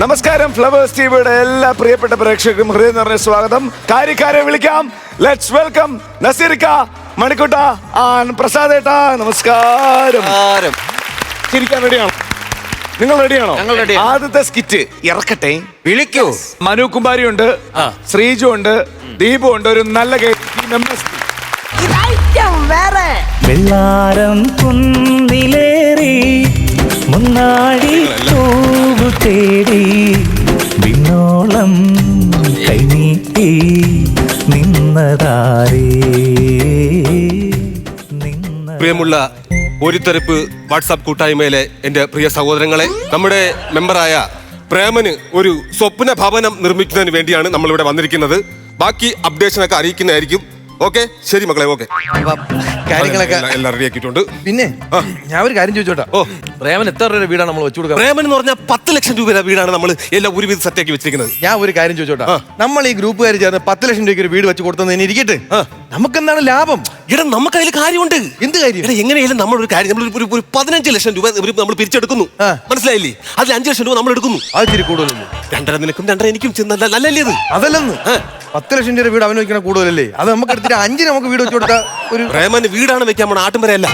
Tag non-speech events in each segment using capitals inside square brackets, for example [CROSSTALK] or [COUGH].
നമസ്കാരം ഫ്ലവേഴ്സ് ടിവിയുടെ എല്ലാ പ്രിയപ്പെട്ട പ്രേക്ഷകർക്കും ഹൃദയം നിറഞ്ഞ സ്വാഗതം. കാര്യക്കാരെ വിളിക്കാം. ലെറ്റ്സ് വെൽക്കം നസീർക്ക മണിക്കുട്ട ആൻ പ്രസാദ് ഏട്ടാ നമസ്കാരം. ആരം ചിരിക്കാൻ റെഡിയാണോ നിങ്ങൾ റെഡിയാണോ ഞങ്ങൾ ready ആണ്. ആദ്യത്തെ സ്കിറ്റ് ഇറക്കട്ടെ. വിളിക്കൂ. മനു കുമാരി ഉണ്ട് ആ. ശ്രീജു ഉണ്ട് ദീപു ഉണ്ട് ഒരു നല്ല members. വെള്ളാരം കുന്നിലേറി മുന്നാടി തൂവ് തേടി വിന്നോളം കൈനീട്ടി നിന്നതാരേ? നിന്ന പ്രിയമുള്ള ഒരുത്തരപ്പ് വാട്സാപ്പ് കൂട്ടായ്മയിലെ എന്റെ പ്രിയ സഹോദരങ്ങളെ നമ്മുടെ മെമ്പറായ പ്രേമന് ഒരു സ്വപ്ന ഭവനം നിർമ്മിക്കുന്നതിന് വേണ്ടിയാണ് നമ്മളിവിടെ വന്നിരിക്കുന്നത്. ബാക്കി അപ്ഡേഷനൊക്കെ അറിയിക്കുന്നതായിരിക്കും. ഓക്കെ ശരി മക്കളെ ഓക്കെ കാര്യങ്ങളൊക്കെ എല്ലാം റെഡി ആക്കിയിട്ടുണ്ട് പിന്നെ ആ. ഞാൻ ഒരു കാര്യം ചോദിച്ചോട്ടാ ഓ. പ്രേമൻ എത്ര രൂപയുടെ വീടാണ് നമ്മൾ വെച്ചു കൊടുക്കുക പ്രേമൻ എന്ന് പറഞ്ഞാൽ പത്ത് ലക്ഷം രൂപയുടെ വീടാണ് നമ്മൾ എല്ലാം ഒരു ഒരുവിധം സെറ്റാക്കി വെച്ചിരിക്കുന്നത് ഞാൻ ഒരു കാര്യം ചോദിച്ചോട്ടാ ആ. നമ്മൾ ഈ ഗ്രൂപ്പുകാർ ചേർന്ന് പത്ത് ലക്ഷം രൂപയ്ക്ക് ഒരു വീട് വെച്ച് കൊടുത്തതിന് ഇരിക്കട്ടെ. നമുക്ക് എന്താണ് ലാഭം എടാ നമുക്ക് അതിൽ കാര്യമുണ്ട്. എന്ത് കാര്യം? എടാ എങ്ങനെയായാലും നമ്മൾ ഒരു കാര്യം നമ്മൾ ഒരു- ഒരു പതിനഞ്ച് ലക്ഷം രൂപ നമ്മൾ പിരിച്ചെടുക്കുന്നു. ആ. മനസ്സിലായില്ലേ? അതിൽ അഞ്ച് ലക്ഷം രൂപ നമ്മൾ എടുക്കുന്നു അത് ഇച്ചിരി കൂടുതലല്ലേ? രണ്ടര നിനക്കും രണ്ടര എനിക്കും നല്ല- നല്ലല്ലേ ഇത്? അതല്ലെന്ന്. പത്ത് ലക്ഷം രൂപ വീട് അവന് വെക്കണ കൂടുതലല്ലേ? അത് നമുക്ക് എടുത്തിട്ട് അഞ്ചിന് നമുക്ക് വീട് വെച്ച് കൊടുത്താൽ ഒരു പ്രേമന് വീടാണ് വെക്കാൻ പോണ അല്ല,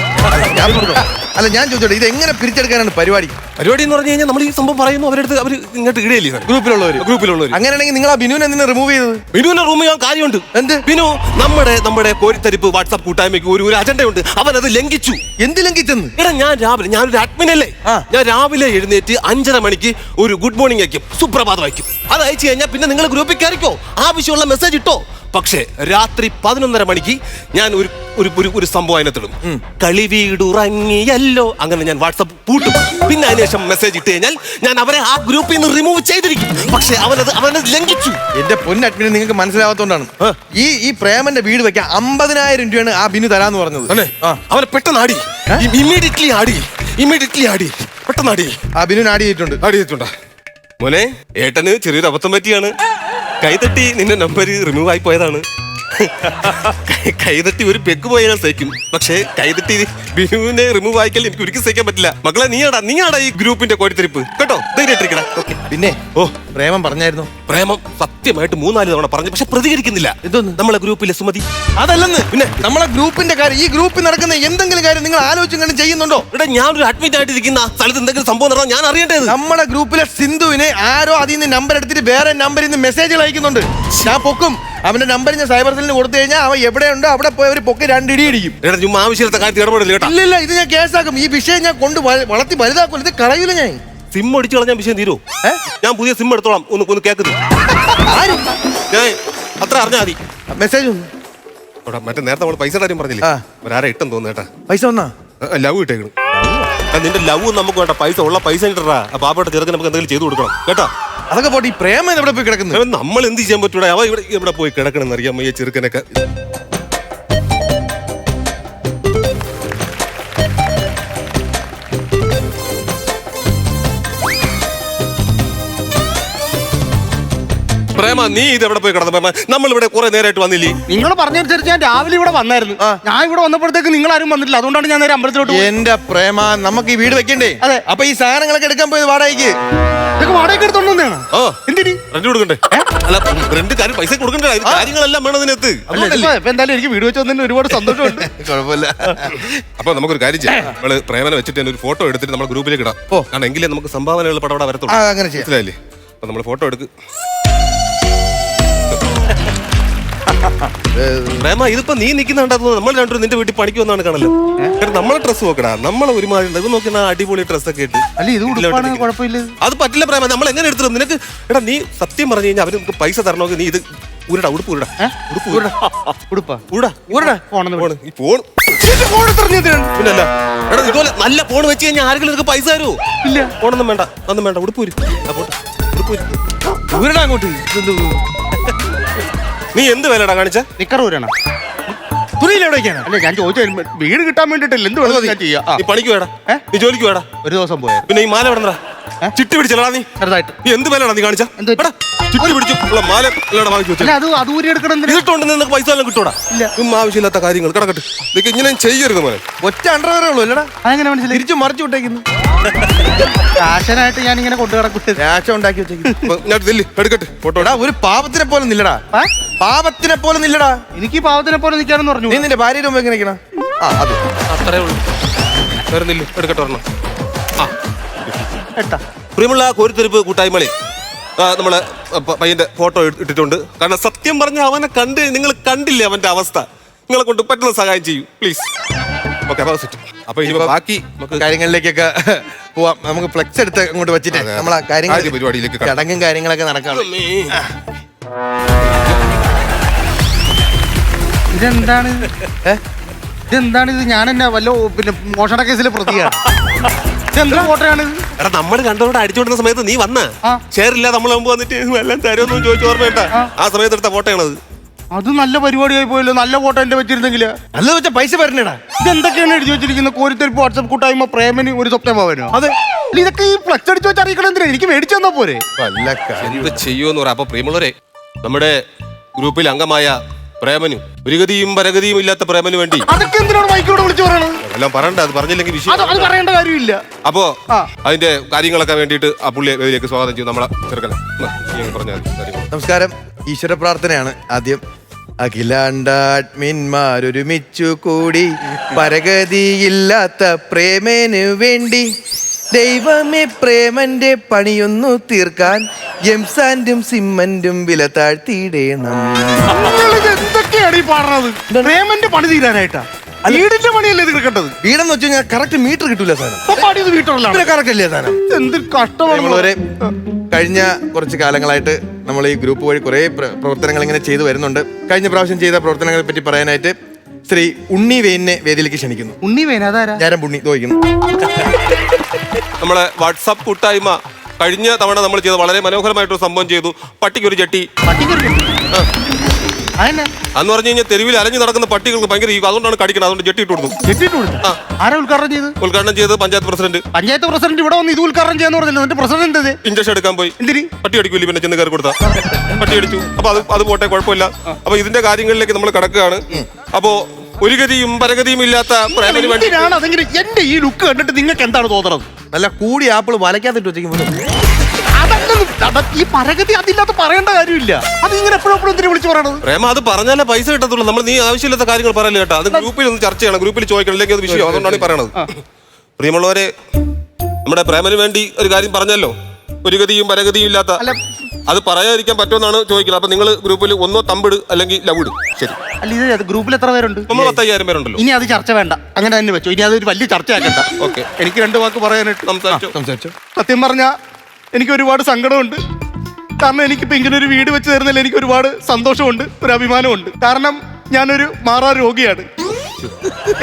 ഞാൻ കൊടുക്കാം. അല്ല ഞാൻ ചോദിച്ചോട്ടെ. ഇത് എങ്ങനെ പിരിച്ചെടുക്കാനാണ് പരിപാടി? പരിപാടി എന്ന് പറഞ്ഞു കഴിഞ്ഞാൽ നമ്മൾ ഈ സംഭവം പറയുന്നു അവരെടുത്ത് അവർ ഇങ്ങോട്ട് ഇടയില്ലേ ഗ്രൂപ്പിലുള്ളവര്. ഗ്രൂപ്പിലുള്ളവർ അങ്ങനെയാണെങ്കിൽ നിങ്ങൾ ആ ബിനുവിനെ എന്തിനാ റിമൂവ് ചെയ്തത്? ബിനുവിന്റെ റൂമിൽ ഞാൻ കാര്യമുണ്ട്. എന്ത്? ബിനു നമ്മുടെ നമ്മുടെ കോരിത്തരിപ്പ് വാട്സാപ്പ് കൂട്ടായ്മയ്ക്ക് ഒരു ഒരു അജണ്ടയുണ്ട്. അവൻ അത് ലംഘിച്ചു. എന്ത് ലംഘിച്ചെന്ന്? എടാ ഞാൻ രാവിലെ ഞാനൊരു അഡ്മിൻ അല്ലേ ആ. ഞാൻ രാവിലെ എഴുന്നേറ്റ് അഞ്ചര മണിക്ക് ഒരു ഗുഡ് മോർണിംഗ് അയക്കും. സുപ്രഭാതം അയക്കും. അത് അയച്ചു കഴിഞ്ഞാൽ പിന്നെ നിങ്ങൾ ഗ്രൂപ്പിൽ കയറിക്കോ. ആവശ്യമുള്ള മെസ്സേജ് ഇട്ടോ. പക്ഷേ രാത്രി പതിനൊന്നര മണിക്ക് ഞാൻ ഒരു ഒരു ഒരു ഒരു സംഭവം അതിനകത്തിടും കളി വീടുറങ്ങിയല്ലോ അങ്ങനെ ഞാൻ വാട്സപ്പ് പൂട്ടും. പിന്നെ അതിനുശേഷം മെസ്സേജ് ഇട്ട് കഴിഞ്ഞാൽ ഞാൻ അവരെ ആ ഗ്രൂപ്പിൽ നിന്ന് റിമൂവ് ചെയ്തിരിക്കും. പക്ഷേ അവനത് അവനത് ലംഘിച്ചു. എന്റെ പൊന്നഡ്മിനെ നിങ്ങൾക്ക് മനസ്സിലാവാത്തോണ്ടാണ്. ഈ ഈ പ്രേമന്റെ വീട് വെക്കാൻ അമ്പതിനായിരം രൂപയാണ് ആ ബിനു തരാന്ന് പറഞ്ഞത്. അല്ലേ. അവനെ പെട്ടെന്ന് ആടി. ഇമ്മീഡിയറ്റ്ലി ആടി. ഇമ്മീഡിയറ്റ്ലി ആടി. പെട്ടെന്ന് ആടി. ആ ബിനു ആടി ചെയ്തിട്ടുണ്ട്. ആടി ചെയ്തിട്ടുണ്ട്? മോനെ ഏട്ടന് ചെറിയൊരു അബദ്ധം പറ്റിയാണ് കൈതട്ടി നിന്റെ നമ്പർ റിമൂവ് ആയി പോയതാണ്. കൈതട്ടി ഒരു പെഗ് പോയാൽ സഹിക്കും. പക്ഷേ കൈതട്ടി ബിനുവിനെ റിമൂവ് ആയിക്കൽ എനിക്ക് ഒരിക്കലും സഹിക്കാൻ പറ്റില്ല. മക്കളെ നീയാടാ നീയാടാ ഈ ഗ്രൂപ്പിന്റെ കോടിത്തിരിപ്പ് കേട്ടോ? ധൈര്യമായിട്ടിരിക്കടാ. ഓക്കെ പിന്നെ? ഓ. പ്രേമം പറഞ്ഞായിരുന്നു. പ്രേമം സത്യമായിട്ട് മൂന്നാൽ തവണ പറഞ്ഞു പക്ഷെ പ്രതികരിക്കുന്നില്ല. എന്തോന്ന്? നമ്മളെ ഗ്രൂപ്പിലെ സുമതി. അതല്ലെന്ന്. പിന്നെ? നമ്മളെ ഗ്രൂപ്പിന്റെ കാര്യം ഈ ഗ്രൂപ്പിൽ നടക്കുന്ന എന്തെങ്കിലും കാര്യം നിങ്ങൾ ആലോചിച്ചും കണ്ട് ചെയ്യുന്നുണ്ടോ? ഇവിടെ ഞാൻ ഒരു അഡ്മിറ്റ് ആയിട്ട് ഇരിക്കുന്ന സ്ഥലത്ത് എന്തെങ്കിലും സംഭവം നടന്നാൽ ഞാൻ അറിയേണ്ടത്. നമ്മളെ ഗ്രൂപ്പിലെ സിന്ധുവിനെ ആരോ അതിൽ നിന്ന് നമ്പർ എടുത്തിട്ട് വേറെ നമ്പറിൽ നിന്ന് മെസ്സേജുകൾ അയക്കുന്നുണ്ട്. ഞാൻ പൊക്കും. അവന്റെ നമ്പർ ഞാൻ സൈബർ സെല്ലിന് കൊടുത്തു കഴിഞ്ഞാൽ അവൻ എവിടെയുണ്ടോ അവിടെ പോയി അവർ പൊക്കി രണ്ടിടി ഇടിക്കും. എടാ ചുമ്മാ ആവശ്യമില്ലാത്ത കാര്യത്തിൽ ഇടപെടില്ല കേട്ടോ. ഇല്ല ഇല്ല ഇത് ഞാൻ കേസാക്കും ഈ വിഷയം ഞാൻ കൊണ്ട് വ- വളർത്തി വലുതാക്കൂല. ഇത് കളയില്ല ഞാൻ. സിം അടിച്ചു കളഞ്ഞാൽ വിഷയം തീരോ. ഏ? ഞാൻ പുതിയ സിം എടുത്തോളാം. ഒന്ന് ഒന്ന് കേൾക്കുന്നു ആര്? ഞാൻ അത്ര അറിഞ്ഞാൽ മതി. മെസ്സേജ് എടാ, മറ്റേ നേരത്തെ നമ്മൾ പൈസ കാര്യം പറഞ്ഞില്ലേ? ആ. ഒരാരെ ഇട്ടെന്ന് തോന്നുന്നു കേട്ടാ. പൈസ വന്നാ? ലവ് ഇട്ടേക്കണം. നിന്റെ ലവ് നമുക്ക് വേണ്ട. പൈസ ഉള്ള പൈസ ഇട്ടാ ആ പാപ്പയുടെ ചെറുക്കൻ നമുക്ക് എന്തെങ്കിലും ചെയ്തു കൊടുക്കണം. കേട്ടോ? അതൊക്കെ പോട്ടെ ഈ പ്രേമം എവിടെ പോയി കിടക്കുന്നു? നമ്മൾ എന്ത് ചെയ്യാൻ പറ്റൂടാ? അവ ഇവിടെ ഇവിടെ പോയി കിടക്കണം എന്നറിയാം ഈ ചെറുക്കനൊക്കെ. പ്രേമ നീ ഇത് എവിടെ പോയി കിടന്നു പ്രേമ? നമ്മൾ ഇവിടെ കുറെ നേരമായിട്ട് വന്നില്ലേ? നിങ്ങൾ പറഞ്ഞനുസരിച്ച് ഞാൻ രാവിലെ ഇവിടെ വന്നായിരുന്നു. ഞാൻ ഇവിടെ വന്നപ്പോഴത്തേക്ക് നിങ്ങൾ ആരും വന്നിട്ടില്ല. അതുകൊണ്ടാണ് ഞാൻ നേരെ അമ്പലത്തിലോട്ട് പോയത്. എന്റെ പ്രേമ നമുക്ക് ഈ വീട് വെക്കണ്ടേ? അതെ. അപ്പൊ ഈ സാധനങ്ങളൊക്കെ എടുക്കാൻ പോയത് വാടകയ്ക്ക്? ഇതൊക്കെ എന്തിനി? റെന്റ് കൊടുക്കണ്ടേ? അല്ല റെന്റ് കാര്യം പൈസ കൊടുക്കണ്ടേ? കാര്യങ്ങളെല്ലാം വേണം അതിനകത്ത് അല്ല, ഇതിപ്പോ ഇപ്പൊ എന്തായാലും എനിക്ക് വീട് വെച്ച് വന്നതിന് ഒരുപാട് സന്തോഷമുണ്ട്. [LAUGHS] കുഴപ്പമില്ല. അപ്പൊ നമുക്കൊരു കാര്യം ചെയ്യാം. നമ്മൾ പ്രേമനെ വെച്ചിട്ട് തന്നെ ഒരു ഫോട്ടോ എടുത്തിട്ട് നമ്മുടെ ഗ്രൂപ്പിലേക്ക് ഇടാം. കാരണം എങ്കിലേ നമുക്ക് സംഭാവനകൾ പടപട വരത്തുള്ളൂ. ആ അങ്ങനെ ചെയ്യാം. മനസ്സിലായില്ലേ? അപ്പൊ നമ്മൾ ഫോട്ടോ എടുക്ക്. പ്രേമ ഇതിപ്പോ നീ നിൽക്കുന്നുണ്ടെന്ന് നമ്മൾ രണ്ടും നിന്റെ വീട്ടിൽ പണിക്ക് വന്നാണ് കാണല്ലോ കാരണം നമ്മളെ ഡ്രസ്സ് നോക്കടാ. നമ്മളെ ഒരുമാതിരി ഇത് നോക്കുന്ന അടിപൊളി ഡ്രസ്സൊക്കെ ഇട്ട് അല്ല ഇത് കുഴപ്പമില്ല. അത് പറ്റില്ല പ്രേമ നമ്മൾ എങ്ങനെ എടുത്തു നിനക്ക് എടാ നീ സത്യം പറഞ്ഞു കഴിഞ്ഞാൽ അവർ നമുക്ക് പൈസ തരണമെങ്കിൽ നീ ഇത് ഊരടാ ഉടുപ്പ് ഊരടാ. ഉടുപ്പ് ഊരടാ. ഉടുപ്പാ? ഊരടാ. ഫോണെന്ന് ഫോൺ ഈ ഫോൺ പിന്നല്ല. എടാ ഇതുപോലെ നല്ല ഫോൺ വെച്ച് കഴിഞ്ഞാൽ ആരെങ്കിലും നിനക്ക് പൈസ തരുമോ ഇല്ല. ഫോണൊന്നും വേണ്ട. ഒന്നും വേണ്ട. ഉടുപ്പ് ഉടുപ്പൂര് ഊരടാ അങ്ങോട്ട്. നീ എന്ത് വിലടാ കാണിച്ച? നിക്കറൂരാണ്. അല്ല ഞാൻ ചോദിച്ചു വീട് കിട്ടാൻ വേണ്ടിട്ടില്ല എന്ത് വേണം ഞാൻ ചെയ്യാം. നീ പണിക്ക് വേടാ നീ ജോലിക്ക് വേടാ ഒരു ദിവസം പോയാ. പിന്നെ ഈ മാല എവിടെന്നാ? ചിട്ടി പിടിച്ചല്ലടാ നീ. ചെറുതായിട്ട്. നീ എന്ത് വിലടാ നീ കാണിച്ചാ? എന്ത് പറ്റി? ചിട്ടി പിടിച്ചു. ഉള്ള മാല എല്ലാം വാങ്ങിച്ചു വെച്ചു അല്ല അത് എന്തിനാ? നിനക്ക് പൈസ എല്ലാം കിട്ടൂടാ? ഇതും ആവശ്യമില്ലാത്ത കാര്യങ്ങൾ. കിടക്കട്ടെ. ഇങ്ങനെ ചെയ്യരുത് മോനെ. ഒറ്റ അണ്ടർവെയറേ ഉള്ളൂ അല്ലടാ. അതെങ്ങനെ മനസ്സിലായി? തിരിച്ചു മറിച്ചു വിട്ടേക്കുന്നു. ഫാഷനായിട്ട് ഞാൻ ഇങ്ങനെ കൊണ്ടു കിടക്കുന്നത് രാശ ഉണ്ടാക്കി ഇപ്പൊ ഞാൻ എടുക്കട്ടെ. ഫോട്ടോ എടാ ഒരു പാപത്തിനെ പോലെ നില്ലടാ. പാപത്തിനെ പോലെ നില്ലടാ. എനിക്ക് പാവത്തിനെ പോലെ നിൽക്കാനെന്ന് പറഞ്ഞു. നീ നിന്റെ ഭാര്യയുടെ മുമ്പ് എങ്ങനെ ആ അത്. അത്രേ ഉള്ളൂ. വേറെ നില്ല്. എടുക്കട്ടെ ഒരെണ്ണം. ആ. എട്ടാ. പ്രിയമുള്ള കോരിത്തെരുപ്പ് കൂട്ടായ്മളെ നമ്മളെ പയ്യന്റെ ഫോട്ടോ ഇട്ടിട്ടുണ്ട്. കാരണം സത്യം പറഞ്ഞ അവനെ കണ്ട് നിങ്ങൾ കണ്ടില്ലേ അവന്റെ അവസ്ഥ? നിങ്ങളെ കൊണ്ട് പറ്റുന്ന സഹായം ചെയ്യൂ പ്ലീസ് ഓക്കെ അപ്പൊ സെറ്റ് അപ്പൊ ഇനി ബാക്കി നമുക്ക് കാര്യങ്ങളിലേക്കൊക്കെ പോവാം. നമുക്ക് ഫ്ലെക്സ് എടുത്ത് അങ്ങോട്ട് വെച്ചിട്ട്. നമ്മളെ കാര്യങ്ങൾ പരിപാടിയിലേക്ക് ചടങ്ങും കാര്യങ്ങളൊക്കെ നടക്കാം ഇതെന്താണ്? ഇതെന്താണ് ഇത്? ഞാൻ എന്നെ വല്ല പിന്നെ മോഷണ കേസിലെ പ്രതിയാണ്. [LAUGHS] ഇതെന്താ ഫോട്ടോയാണ്? എടാ നമ്മൾ സമയത്ത് നീ വന്ന. ഷെയറില്ല നമ്മൾ മുമ്പ് വന്നിട്ട് എല്ലാം തരുമെന്ന് ചോദിച്ചു ഓർമ്മയിട്ടാ ആ. സമയത്ത് എടുത്ത ഫോട്ടോയാണത്. അത് നല്ല പരിപാടിയായി പോയല്ലോ നല്ല ഫോട്ടോ എന്റെ വെച്ചിരുന്നെങ്കിൽ നല്ല വെച്ച പൈസ വരണേടാ ഇതെന്തൊക്കെയാണ് എഴുതി വെച്ചിരിക്കുന്നത് കോരിത്തെരിപ്പ് വാട്സപ്പ് കൂട്ടായ്മ പ്രേമന് ഒരു സ്വപ്നം പോവാനോ അതെ. ഇതൊക്കെ ഈ ഫ്ലക്സ് അടിച്ച് വെച്ച് അറിയിക്കണെന്തിനാ എനിക്ക് മേടിച്ചു തന്നാ പോരെ. എന്ത് ചെയ്യുമെന്ന് പറയാം. അപ്പൊ പ്രിയമുള്ളവരെ നമ്മുടെ ഗ്രൂപ്പിൽ അംഗമായ പ്രേമനു. ഒരു ഗതിയും പരഗതിയും ഇല്ലാത്ത പ്രേമനു വേണ്ടി. അതൊക്കെ എന്തിനാണ് മൈക്കിലൂടെ വിളിച്ചു പറയണത്? എല്ലാം പറയണ്ട അത് പറഞ്ഞില്ലെങ്കിൽ വിഷയം അത് പറയേണ്ട കാര്യമില്ല. അപ്പോ ആ. അതിന്റെ കാര്യങ്ങളൊക്കെ വേണ്ടിയിട്ട് ആ പുള്ളിയെ വേദിയിലേക്ക് സ്വാഗതം ചെയ്യും നമ്മളെ ചെറുക്കനെ. പറഞ്ഞാൽ കാര്യങ്ങൾ. നമസ്കാരം. ഈശ്വര പ്രാർത്ഥനയാണ് ആദ്യം. അഖിലാണ്ടാത്മിന്മാരൊരുമിച്ചു കൂടി. പരഗതിയില്ലാത്ത പ്രേമേനു വേണ്ടി ദൈവമേ പ്രേമന്റെ പണിയൊന്നു തീർക്കാൻ എംസാൻഡും സിമ്മന്റും വില താഴ്ത്തിയിടേണം. നിങ്ങളിത് എന്തൊക്കെയാണ് ഈ പാടുന്നത് പ്രേമന്റെ പണി തീരാനായിട്ടാ? വീടിന്റെ പണിയല്ലേ ഇത് കിടക്കേണ്ടത് വീടെന്ന് വെച്ച് കഴിഞ്ഞാൽ കറക്റ്റ് മീറ്റർ കിട്ടൂല സാധനം. ഇപ്പൊ പാടിയത് വീട്ടുകളിലാണ് കറക്റ്റ് അല്ലേ സാധനം? എന്ത് കഷ്ടമാണ്. നമ്മളൊരു കഴിഞ്ഞ കുറച്ച് കാലങ്ങളായിട്ട് നമ്മൾ ഈ ഗ്രൂപ്പ് വഴി കുറേ പ്ര- പ്രവർത്തനങ്ങൾ ഇങ്ങനെ ചെയ്തു വരുന്നുണ്ട്. കഴിഞ്ഞ പ്രാവശ്യം ചെയ്ത പ്രവർത്തനങ്ങളെ പറ്റി പറയാനായിട്ട് ശ്രീ ഉണ്ണി വേനെ വേദിയിലേക്ക് ക്ഷണിക്കുന്നു. ഉണ്ണി വേന അതാരാ? പുണ്ണി തോന്നിക്കുന്നു നമ്മളെ വാട്സാപ്പ് കൂട്ടായ്മ കഴിഞ്ഞ തവണ നമ്മൾ ചെയ്ത വളരെ മനോഹരമായിട്ടൊരു സംഭവം ചെയ്തു. പട്ടിക്കൊരു ചട്ടി. അന്ന് പറഞ്ഞു കഴിഞ്ഞാൽ തെരുവിൽ അലഞ്ഞു നടക്കുന്ന പട്ടികൾക്ക് ഭയങ്കര ഈ അതുകൊണ്ടാണ് കടിക്കുന്നത് അതുകൊണ്ട് ജെട്ടി ഇട്ട് കൊടുത്തു. കെട്ടിട്ട് കൊടുത്ത? ആരാ ഉദ്ഘാടനം ചെയ്ത് ഉദ്ഘാടനം ചെയ്ത് പഞ്ചായത്ത് പ്രസിഡന്റ്. പഞ്ചായത്ത് പ്രസിഡന്റ് ഇവിടെ വന്ന് ഇത് ഉദ്ഘാടനം ചെയ്യാന്ന് പറഞ്ഞില്ല. എന്നിട്ട് പ്രസിഡന്റ് ഇത് ഇഞ്ചക്ഷൻ എടുക്കാൻ പോയി. എന്തിരി പട്ടി അടിക്കൂലി പിന്നെ ചെന്ന് കയറി കൊടുത്ത. പട്ടി അടിച്ചു. അപ്പൊ അത് അത് പോട്ടെ കുഴപ്പമില്ല. അപ്പൊ ഇതിന്റെ കാര്യങ്ങളിലേക്ക് നമ്മൾ കടക്കുകയാണ്. അപ്പോ ഒരു ഗതിയും പരഗതിയും ഇല്ലാത്ത പ്രേമന് വേണ്ടി എന്തിനാണ് അതെങ്കിലും എന്റെ ഈ ലുക്ക് കണ്ടിട്ട് നിങ്ങൾക്ക് എന്താണ് തോന്നുന്നത്? നല്ല കൂടി ആപ്പിൾ വലക്കാത്തിട്ട് വെച്ചേക്കും അതല്ലെന്ന് അത- ഈ പരഗതി അതില്ലാത്ത പറയേണ്ട കാര്യമില്ല. അത് ഇങ്ങനെ എപ്പോഴും എപ്പോഴും എന്തിനു വിളിച്ചു പറയണത്? പ്രേമ അത് പറഞ്ഞാലേ പൈസ കിട്ടത്തുള്ളൂ. നമ്മൾ നീ ആവശ്യമില്ലാത്ത കാര്യങ്ങൾ പറയല്ലേ കേട്ടോ? അത് ഗ്രൂപ്പിൽ ഒന്ന് ചർച്ച ചെയ്യണം. ഗ്രൂപ്പിൽ ചോദിക്കണം. ഇല്ലെങ്കിൽ അത് വിഷയം. അതുകൊണ്ടാണ് ഈ പറയണത്. പ്രിയമുള്ളവരെ നമ്മുടെ പ്രേമന് വേണ്ടി ഒരു കാര്യം പറഞ്ഞല്ലോ. ഒരു ഗതിയും പരഗതിയും ഇല്ലാത്ത അല്ല അത് പറയാതിരിക്കാൻ പറ്റുമെന്നാണ് ചോദിക്കുന്നത്. അപ്പൊ നിങ്ങൾ ഗ്രൂപ്പിൽ ഒന്നോ തമ്പിട് അല്ലെങ്കിൽ ലവിട് ശരി. അല്ല ഇത് അത് ഗ്രൂപ്പിൽ എത്ര പേരുണ്ട്? നമ്മൾ പത്തയ്യായിരം പേരുണ്ടല്ലോ. ഇനി അത് ചർച്ച വേണ്ട. അങ്ങനെ തന്നെ വെച്ചു. ഇനി അതൊരു വലിയ ചർച്ചയാക്കണ്ട. ഓക്കെ. എനിക്ക് രണ്ട് വാക്ക് പറയാനായിട്ട് സംസാരിച്ചു? സംസാരിച്ചു. സത്യം പറഞ്ഞാ എനിക്ക് ഒരുപാട് സങ്കടമുണ്ട്. കാരണം എനിക്ക് ഇങ്ങനെ ഒരു വീട് വെച്ച് തരുന്നതിൽ എനിക്ക് ഒരുപാട് സന്തോഷമുണ്ട് ഒരു അഭിമാനമുണ്ട്. കാരണം ഞാനൊരു മാറാ രോഗിയാണ്.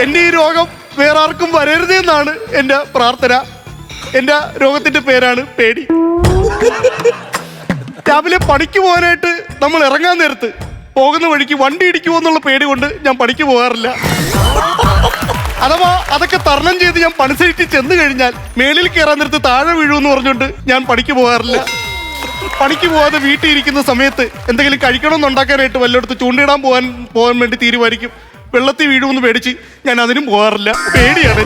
എന്റെ ഈ രോഗം വേറെ ആർക്കും വരരുത് എന്നാണ് എന്റെ പ്രാർത്ഥന. എന്റെ രോഗത്തിന്റെ പേരാണ് പേടി. രാവിലെ പണിക്ക് പോകാനായിട്ട് നമ്മൾ ഇറങ്ങാൻ നേരത്ത് പോകുന്ന വഴിക്ക് വണ്ടി ഇടിക്കുമോ എന്നുള്ള പേടി കൊണ്ട് ഞാൻ പണിക്ക് പോകാറില്ല. അഥവാ അതൊക്കെ തരണം ചെയ്ത് ഞാൻ പണി സൈറ്റിൽ ചെന്ന് കഴിഞ്ഞാൽ മേളിൽ കയറാൻ നേരത്ത് താഴെ വീഴുമെന്ന് പറഞ്ഞുകൊണ്ട് ഞാൻ പണിക്ക് പോകാറില്ല. പണിക്ക് പോകാതെ വീട്ടിൽ ഇരിക്കുന്ന സമയത്ത് എന്തെങ്കിലും കഴിക്കണമെന്ന് ഉണ്ടാക്കാനായിട്ട് വല്ലയിടത്ത് ചൂണ്ടിടാൻ പോകാൻ പോകാൻ വേണ്ടി തീരുമാനിക്കും. വെള്ളത്തിൽ വീഴുമെന്ന് പേടിച്ച് ഞാൻ അതിനും പോകാറില്ല. പേടിയാണ്.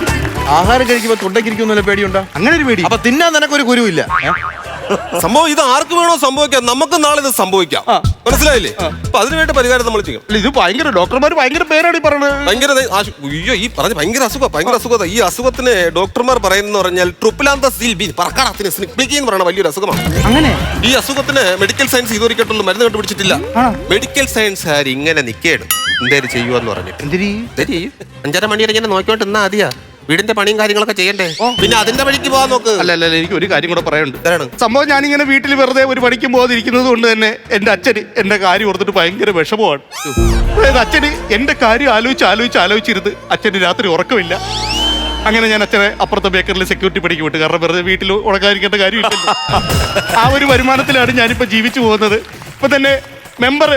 ആഹാരം കഴിക്കുമ്പോൾ തൊണ്ടക്കിരിക്കുന്ന പേടിയുണ്ടോ? അങ്ങനെ ഒരു പേടി. അപ്പൊ തിന്നാൻ നിനക്കൊരു കുരുവില്ല സംഭവം ഇത് ആർക്ക് വേണോ സംഭവിക്കാം? നമുക്ക് നാളെ ഇത് സംഭവിക്കാം. മനസ്സിലായില്ലേ? അപ്പൊ അതിനുവേണ്ടി പരിഹാരം നമ്മൾ ചെയ്യും. അല്ല, ഇത് ഭയങ്കര ഡോക്ടർമാർ ഭയങ്കര പേരാണ് ഈ പറഞ്ഞത്. ഭയങ്കര ആശു- അയ്യോ ഈ പറഞ്ഞ ഭയങ്കര അസുഖം ഭയങ്കര അസുഖത ഈ അസുഖത്തിന് ഡോക്ടർമാർ പറയുന്ന പറഞ്ഞാൽ ട്രിപ്പിലാന്തസിൽ ബി പറക്കാടത്തിന് സ്നിക്ലിക്കി എന്ന് പറയുന്ന വലിയൊരു അസുഖമാണ്. അങ്ങനെ? ഈ അസുഖത്തിന് മെഡിക്കൽ സയൻസ് ഇതുവരെയായിട്ടുള്ള മരുന്ന് കണ്ടുപിടിച്ചിട്ടില്ല. മെഡിക്കൽ സയൻസ് ആര് ഇങ്ങനെ നിക്കേടും എന്തേലും ചെയ്യുമെന്ന് പറഞ്ഞിട്ട്. എന്തിരി? അഞ്ചര മണി വരെ ഇങ്ങനെ നോക്കിയോണ്ട് എന്നാ മതിയാ. വീടിന്റെ പണിയും കാര്യങ്ങളൊക്കെ ചെയ്യണ്ടേ? പിന്നെ അതിന്റെ വഴിക്ക് പോവാൻ നോക്ക്. അല്ല അല്ല അല്ല, എനിക്ക് ഒരു കാര്യം കൂടെ പറയാനുണ്ട്. എന്താണ്? സംഭവം ഞാനിങ്ങനെ വീട്ടിൽ വെറുതെ ഒരു പണിക്കും പോകാതിരിക്കുന്നത് കൊണ്ട് തന്നെ എന്റെ അച്ഛന് എന്റെ കാര്യം ഓർത്തിട്ട് ഭയങ്കര വിഷമമാണ്. അതായത് അച്ഛന് എന്റെ കാര്യം ആലോചിച്ച് ആലോചിച്ച് ആലോചിച്ചിരുന്ന് അച്ഛന് രാത്രി ഉറക്കമില്ല. അങ്ങനെ ഞാൻ അച്ഛനെ അപ്പുറത്തെ ബേക്കറിൽ സെക്യൂരിറ്റി പണിക്ക് വിട്ടു. കാരണം വെറുതെ വീട്ടിൽ ഉറക്കാതിരിക്കേണ്ട കാര്യമില്ലല്ലോ. ആ ഒരു വരുമാനത്തിലാണ് ഞാനിപ്പോ ജീവിച്ചു പോകുന്നത്. ഇപ്പൊ തന്നെ മെമ്പർ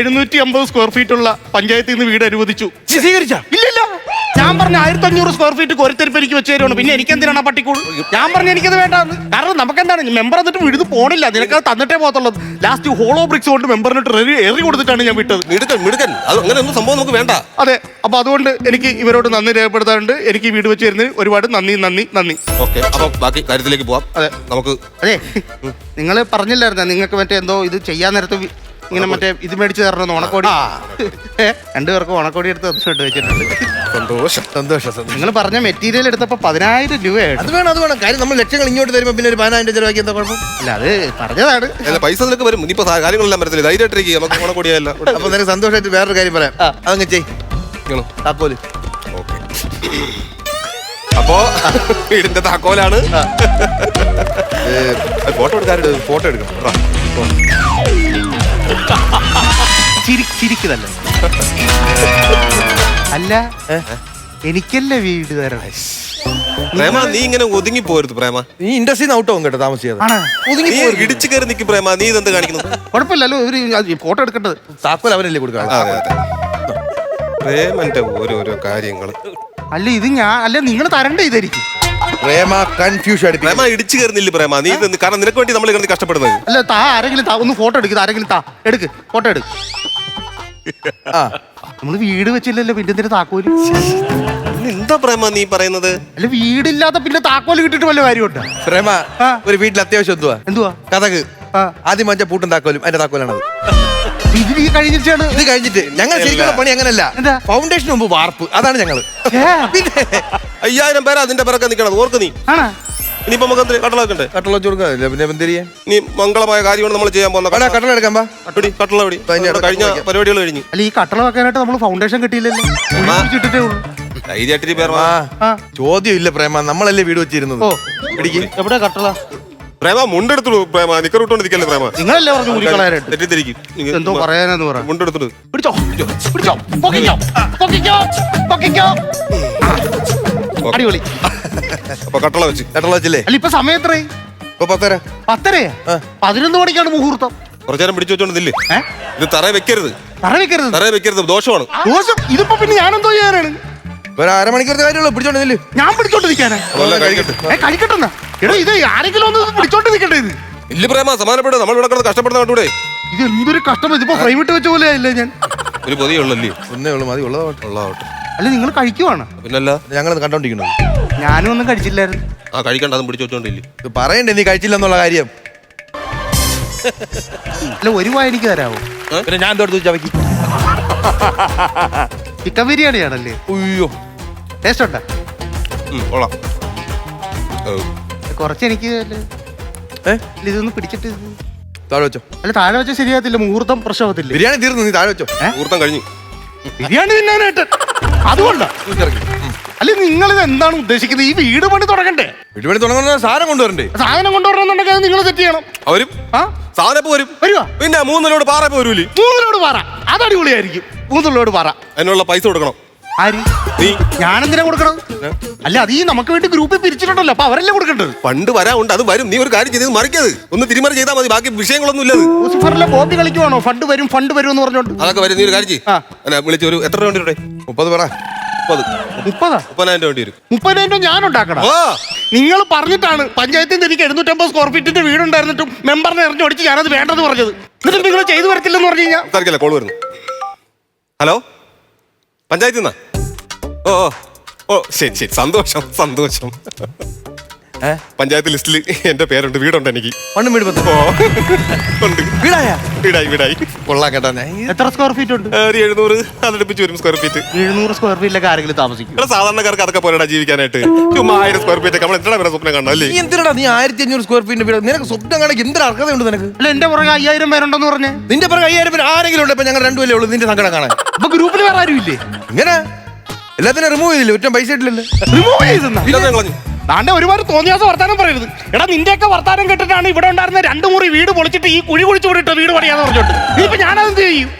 എഴുന്നൂറ്റി അമ്പത് സ്ക്വയർ ഫീറ്റ് ഉള്ള പഞ്ചായത്തിൽ നിന്ന് വീട് അനുവദിച്ചു. സ്വീകരിച്ച ഇല്ലില്ല. ഞാൻ പറഞ്ഞ ആയിരത്തി അഞ്ഞൂറ് സ്ക്വയർ ഫീറ്റ് കൊരുത്തെരുപ്പ് എനിക്ക് വെച്ച് തരുവാണ്. പിന്നെ എനിക്ക് എന്തിനാണ് ആ പട്ടിക്കൂട്? ഞാൻ പറഞ്ഞ എനിക്കത് വേണ്ടാന്ന്. കാരണം നമുക്ക് എന്താണ് മെമ്പർ എന്നിട്ട് വിടുന്ന് പോണില്ല. നിനക്ക് അത് തന്നിട്ടേ പോകത്തുള്ളത് ലാസ്റ്റ് ഹോളോ ബ്രിക്സ് കൊണ്ട് മെമ്പറിനിട്ട് എറി എറി കൊടുത്തിട്ടാണ് ഞാൻ വിട്ടത്. മിടുക്കൻ മിടുക്കൻ. അത് അങ്ങനെ ഒന്നും സംഭവം നമുക്ക് വേണ്ട. അതെ. അപ്പൊ അതുകൊണ്ട് എനിക്ക് ഇവരോട് നന്ദി രേഖപ്പെടുത്താറുണ്ട്. എനിക്ക് ഈ വീട് വെച്ച് തരുന്നതിന് ഒരുപാട് നന്ദി നന്ദി നന്ദി. ഓക്കെ. അപ്പൊ ബാക്കി കാര്യത്തിലേക്ക് പോവാം. അതെ. നമുക്ക് അതെ. നിങ്ങൾ പറഞ്ഞില്ലായിരുന്ന? നിങ്ങൾക്ക് മറ്റേ എന്തോ ഇത് ചെയ്യാൻ നേരത്തെ വി- ഇങ്ങനെ മറ്റേ ഇത് മേടിച്ചു തരണം ഓണക്കോടി രണ്ടുപേർക്കും ഓണക്കോടി എടുത്ത് തന്നിട്ട് വെച്ചിട്ടുണ്ട്. സന്തോഷം. സന്തോഷം സന്തോഷം. നിങ്ങൾ പറഞ്ഞ മെറ്റീരിയൽ എടുത്തപ്പോ പതിനായിരം രൂപയാണ് അത് വേണം അത് വേണം. കാര്യം നമ്മൾ ലക്ഷങ്ങൾ ഇങ്ങോട്ട് തരുമ്പോൾ പിന്നെ ഒരു പതിനായിരം ചെലവാക്കി എന്താ കുഴപ്പം? അല്ല അത് പറഞ്ഞതാണ്. അല്ല പൈസ നിനക്ക് വരും. ഇനിയിപ്പോ സാ- കാര്യങ്ങളെല്ലാം വരത്തില്ല? ധൈര്യമായിട്ടിരിക്കുക നമുക്ക് ഓണക്കൊടിയല്ല [LAUGHS] അപ്പൊ നിനക്ക് സന്തോഷമായിട്ട് വേറൊരു കാര്യം പറയാം. അതങ്ങ് ചെയ്. താക്കോൽ. ഓക്കെ. അപ്പോ വീടിന്റെ താക്കോലാണ്. ഫോട്ടോ എടുക്കാറുണ്ട് ഫോട്ടോ എടുക്കാം. ചിരി ചിരിക്കുന്നല്ല അല്ല എനിക്കല്ലേ വീട് തരണേ? പ്രേമ നീ ഇങ്ങനെ ഒതുങ്ങി പോരുത് പ്രേമ. നീ ഇൻഡസ്ട്രിന്ന് ഔട്ട് ആവും കേട്ടോ താമസിക്കാതെ ആണ്? ഒതുങ്ങി നീ ഇടിച്ചു കയറി നിൽക്കും പ്രേമ നീ ഇതെന്ത് കാണിക്കുന്നു? കുഴപ്പമില്ലല്ലോ ഒരു ഫോട്ടോ എടുക്കേണ്ടത്. താക്കോൽ അവനല്ലേ അതെ അതെ. പ്രേമന്റെ ഓരോരോ കാര്യങ്ങൾ. അല്ല ഇത് ഞാൻ അല്ല നിങ്ങൾ തരണ്ടേ ഇതായിരിക്കും. പ്രേമ കൺഫ്യൂഷൻ പ്രേമ ഇടിച്ചു കയറുന്നില്ല പ്രേമ? നീ ഇത് കാരണം നിനക്ക് വേണ്ടി നമ്മൾ കിടന്ന് കഷ്ടപ്പെടുന്നത്? അല്ല താ ആരെങ്കിലും താ ഒന്ന് ഫോട്ടോ എടുക്കുക ആരെങ്കിലും താ എടുക്ക് ഫോട്ടോ എടുക്ക്. ആ. നമ്മൾ വീട് വെച്ചില്ലല്ലോ പിന്നെ എന്തിനു താക്കോൽ? എന്താ പ്രേമ നീ പറയുന്നത്? അല്ല വീടില്ലാത്ത പിന്നെ താക്കോൽ കിട്ടിട്ട് വല്ല കാര്യമുണ്ട്? പ്രേമ ആ. ഒരു വീട്ടിൽ അത്യാവശ്യം എന്തുവാ? എന്തുവാ? കഥക്. ആ. ആദ്യം മഞ്ഞ പൂട്ടും താക്കോലും അതിന്റെ താക്കോലാണത്. ഇതിന് ഈ കഴിഞ്ഞിട്ടാണ്? ഇത് കഴിഞ്ഞിട്ട്. ഞങ്ങൾ ശരിക്കുള്ള പണി അങ്ങനല്ല. എന്താ? ഫൗണ്ടേഷൻ മുമ്പ് വാർപ്പ് അതാണ് ഞങ്ങൾ. പിന്നെ അയ്യായിരം പേര് അതിന്റെ പിറക്കെ നിൽക്കണത് ഓർക്ക് നീ? ആണോ? ഇനിയിപ്പോ നമുക്ക് കട്ടളൊക്കെ കട്ടളാക്കണ്ടേ കൊടുക്കാതില്ല പിന്നെ എന്ത് ചെയ്യാൻ ഇനി മംഗളമായ കാര്യമാണ് നമ്മൾ ചെയ്യാൻ പോകുന്ന കട കട്ടള എടുക്കാൻ പാ കട്ടള അവിടെ കഴിഞ്ഞ പരിപാടികൾ കഴിഞ്ഞു. അല്ല ഈ കട്ടള വെക്കാനായിട്ട് നമ്മൾ ഫൗണ്ടേഷൻ കിട്ടിയില്ലല്ലോ. ഉള്ളൂ. പേർ ചോദ്യം ഇല്ല പ്രേമ. നമ്മളല്ലേ വീട് വെച്ചിരുന്നത്? എവിടെ കട്ടള? പ്രേമ മുണ്ടെടുത്തു പ്രേമ. നിക്കറിട്ടോണ്ട് നിൽക്കല്ലേ പ്രേമ? നിങ്ങളല്ലേ പറഞ്ഞു തെറ്റിദ്ധരിക്കും. നീ എന്തോ പറയാനെന്ന് പറ. മുണ്ടെടുത്തിട്ട് പിടിച്ചോ പിടിച്ചോ പൊക്കിക്കോ പൊക്കിക്കോ പൊക്കിക്കോ. അടിപൊളി. അപ്പൊ കട്ടള വെച്ച്. കട്ടള വെച്ചില്ലേ? അല്ല ഇപ്പൊ സമയം എത്രേ ഇപ്പൊ പത്തര. പത്തരയാ? ആ. പതിനൊന്ന് മണിക്കാണ് മുഹൂർത്തം. കുറച്ചു നേരം പിടിച്ചു വെച്ചോണ്ടില്ലേ ഇത് തറ വെക്കരുത്. തറ വെക്കരുത്? തറ വെക്കരുത്. ദോഷമാണ്. ദോഷം. ഇതിപ്പോ പിന്നെ ഞാൻ എന്തോ ചെയ്യാനാണ് ഒരു അരമണിക്കൂറത്തെ കാര്യമുള്ളൂ പിടിച്ചോണ്ടില്ലേ ഞാൻ പിടിച്ചോണ്ടിരിക്കാനാ? കഴിക്കട്ടെ. എടോ ഇത് ആരെങ്കിലും ഒന്ന് പിടിച്ചോണ്ട് നിൽക്കട്ടെ ഇത്? ഇല്ല പ്രേമ സമാനപ്പെടുക നമ്മൾ ഇവിടെ കിടന്ന് കഷ്ടപ്പെടുന്ന കണ്ടൂടെ ഇത് എന്തൊരു കഷ്ടം. ഇതിപ്പോ ഇട്ട് വെച്ച പോലെ ആയില്ലേ ഞാൻ? ഒരു പൊതിയുള്ളല്ലേ ഒന്നേ ഉള്ളൂ മതി. ഉള്ളതാവട്ടെ. ഉള്ളതാവട്ടെ. അല്ല നിങ്ങൾ കഴിക്കുവാണ്. പിന്നല്ല ഞങ്ങൾ കണ്ടോണ്ടിരിക്കണോ ഞാനും ഒന്നും കഴിച്ചില്ലായിരുന്നു. ആ കഴിക്കണ്ട അതും പിടിച്ചു വെച്ചോണ്ടില്ലേ ഇത് പറയണ്ടേ നീ കഴിച്ചില്ല എന്നുള്ള കാര്യം? അല്ല ഒരു വായ എനിക്ക് തരാമോ പിന്നെ ഞാൻ എന്തോ ചവയ്ക്ക് ചിക്കൻ ബിരിയാണിയാണല്ലേ? ഉയ്യോ. ടേസ്റ്റ് ഉണ്ടോ? കൊള്ളാം. ഓ, കുറച്ച് എനിക്ക് ഇതൊന്ന് പിടിച്ചിട്ട് ഇത്. താഴെ വെച്ചോ. അല്ല താഴെ വെച്ച ശരിയാകത്തില്ല മുഹൂർത്തം പ്രശ്നമാകത്തില്ല ബിരിയാണി തീർന്നു നീ താഴെ വെച്ചോ. മുഹൂർത്തം കഴിഞ്ഞു. ബിരിയാണി തിന്നാനായിട്ട്. അതുകൊണ്ടാ. അല്ലെ നിങ്ങൾ ഇത് എന്താണ് ഉദ്ദേശിക്കുന്നത്? ഈ വീട് പണി തുടങ്ങണ്ടേ? വീട് പണി തുടങ്ങുന്ന സാധനം കൊണ്ടുവരണ്ടേ? സാധനം കൊണ്ടുവരണമെന്നുണ്ടെങ്കിൽ നിങ്ങൾ സെറ്റ് ചെയ്യണം. അവരും ആ? സാധനപ്പ് വരും? വരുവാ? പിന്നെ മൂന്നിലോട് പാറ പോരൂലി മൂന്നിലോട് പാറ. അത് അടിപൊളിയായിരിക്കും. മൂന്നിലോട് പാറ. അതിനുള്ള പൈസ കൊടുക്കണം. ആര്? നീ. ഞാനെന്തിനാ കൊടുക്കണം അല്ല അത് ഈ നമുക്ക് വേണ്ടി ഗ്രൂപ്പിൽ പിരിച്ചിട്ടുണ്ടല്ലോ അപ്പൊ അവരല്ലേ കൊടുക്കേണ്ടത്? പണ്ട് വരാറുണ്ട് അത് വരും. നീ ഒരു കാര്യം ചെയ്ത് മറിക്കത് ഒന്ന് തിരിമറി ചെയ്താൽ മതി ബാക്കി വിഷയങ്ങളൊന്നും ഇല്ലത്. ലൂസിഫറിലെ ബോബി കളിക്കുവാണോ? ഫണ്ട് വരും ഫണ്ട് വരും എന്ന് പറഞ്ഞോണ്ട്. അതൊക്കെ വരും നീ ഒരു കാര്യം ചെയ്യ്. ആ. അല്ല വിളിച്ച് ഒരു എത്ര രൂപ വേണ്ടി വരും മുപ്പത് പറ. മുപ്പത്. മുപ്പതാ? മുപ്പതിനായിരം രൂപ വേണ്ടി വരും. മുപ്പതിനായിരം രൂപ ഞാൻ ഉണ്ടാക്കണം നിങ്ങൾ പറഞ്ഞിട്ടാണ് പഞ്ചായത്തിൽ നിന്ന് എനിക്ക് എഴുന്നൂറ്റമ്പത് സ്ക്വയർ ഫീറ്റിന്റെ വീടുണ്ടായിരുന്നിട്ടും മെമ്പറിനെ എറിഞ്ഞൊടിച്ച് ഞാനത് വേണ്ടെന്ന് പറഞ്ഞത്. എന്നിട്ട് നിങ്ങൾ ചെയ്തു വരത്തില്ലെന്ന് പറഞ്ഞു കഴിഞ്ഞാൽ സംസാരിക്കല്ലേ കോൾ വരുന്നു. ഹലോ? പഞ്ചായത്തിൽ നിന്നാ ഓ. ഓ ശരി ശരി. സന്തോഷം സന്തോഷം. പഞ്ചായത്ത് ലിസ്റ്റിൽ എന്റെ പേരുണ്ട് വീടുണ്ട് എനിക്ക്. മണ്ണും വീട് പത്ത്. ഉണ്ട്. വീടായ? വീടായി വീടായി. കൊള്ളാം കേട്ടോ. ഞാൻ എത്ര സ്ക്വയർ ഫീറ്റ് ഉണ്ട്? ഒരു എഴുന്നൂറ് അതടുപ്പിച്ച് വരും സ്ക്വയർ ഫീറ്റ് എഴുന്നൂറ് സ്ക്വയർ ഫീറ്റിലൊക്കെ ആരെങ്കിലും താമസിക്കും. ഇവിടെ സാധാരണക്കാർക്ക് അതൊക്കെ പോലെടാ ജീവിക്കാനായിട്ട്. ചുമ്മാ ആയിരം സ്ക്വയർ ഫീറ്റ് നമ്മൾ എന്തിനാ വരെ സ്വപ്നം കാണണം അല്ലേ? നീ എന്തിനാ നീ ആയിരത്തി അഞ്ഞൂറ് സ്ക്വയർ ഫീറ്റ് വീട്? നിനക്ക് സ്വപ്നം കാണാൻ എന്തൊരു അർഹതയുണ്ട് നിനക്ക്? അല്ല എന്റെ പുറകെ അയ്യായിരം പേരുണ്ടെന്ന് പറഞ്ഞു. നിന്റെ പുറകെ അയ്യായിരം പേര് ആരെങ്കിലും ഉണ്ട്? ഇപ്പൊ ഞങ്ങൾ രണ്ടുപേരെ ഉള്ളൂ നിന്റെ സങ്കടം കാണാൻ. അപ്പൊ ഗ്രൂപ്പിൽ വേറെ ആരും ഇല്ലേ? ഇങ്ങനെ എല്ലാത്തിനും റിമൂവ് ചെയ്തില്ലേ? ഒറ്റ പൈസ ഇട്ടില്ലല്ലോ. റിമൂവ് ചെയ്തെന്നാ? താണ്ടെ ഒരുപാട് തോന്നിയാസ വർത്താനം പറയരുത്. എടാ നിന്റെയൊക്കെ വർത്താനം കേട്ടിട്ടാണ് ഇവിടെ ഉണ്ടായിരുന്ന രണ്ടു മുറി വീട് പൊളിച്ചിട്ട് ഈ കുഴി കുഴിച്ചു വിട്ടിട്ട് വീട് പണിയാന്ന് പറഞ്ഞോട്ട് ഇപ്പൊ ഞാനത് ചെയ്യും?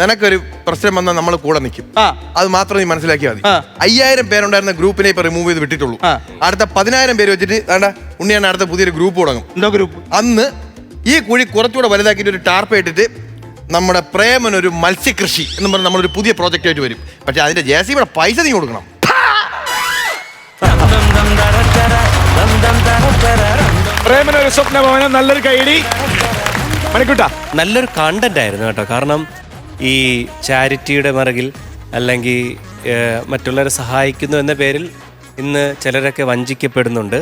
നിനക്കൊരു പ്രശ്നം വന്നാൽ നമ്മൾ കൂടെ നിൽക്കും. അത് മാത്രം നീ മനസ്സിലാക്കിയാൽ മതി. അയ്യായിരം പേരുണ്ടായിരുന്ന ഗ്രൂപ്പിനെ ഇപ്പൊ റിമൂവ് ചെയ്ത് വിട്ടിട്ടുള്ളൂ. അടുത്ത പതിനായിരം പേര് വെച്ചിട്ട് വേണ്ട ഉണ്ണിയാണ് അടുത്ത പുതിയൊരു ഗ്രൂപ്പ് തുടങ്ങും. എന്തോ ഗ്രൂപ്പ് അന്ന് ഈ കുഴി കുറച്ചുകൂടെ വലുതാക്കിയിട്ട് ഒരു ടാർപ്പ് ഇട്ടിട്ട് നമ്മുടെ പ്രേമനൊരു ഒരു മത്സ്യകൃഷി എന്ന് പറഞ്ഞ് നമ്മളൊരു പുതിയ പ്രോജക്റ്റ് ആയിട്ട് വരും. പക്ഷെ അതിന്റെ ജെ സി പൈസ നീ കൊടുക്കണം. പ്രേമനൊരു സ്വപ്ന ഭവനം നല്ലൊരു കൈഡി മണിക്കുട്ട. നല്ലൊരു കണ്ടന്റ് ആയിരുന്നു കേട്ടോ. കാരണം ഈ ചാരിറ്റിയുടെ മറകിൽ അല്ലെങ്കിൽ മറ്റുള്ളവരെ സഹായിക്കുന്നു എന്ന പേരിൽ ഇന്ന് ചിലരൊക്കെ വഞ്ചിക്കപ്പെടുന്നുണ്ട്.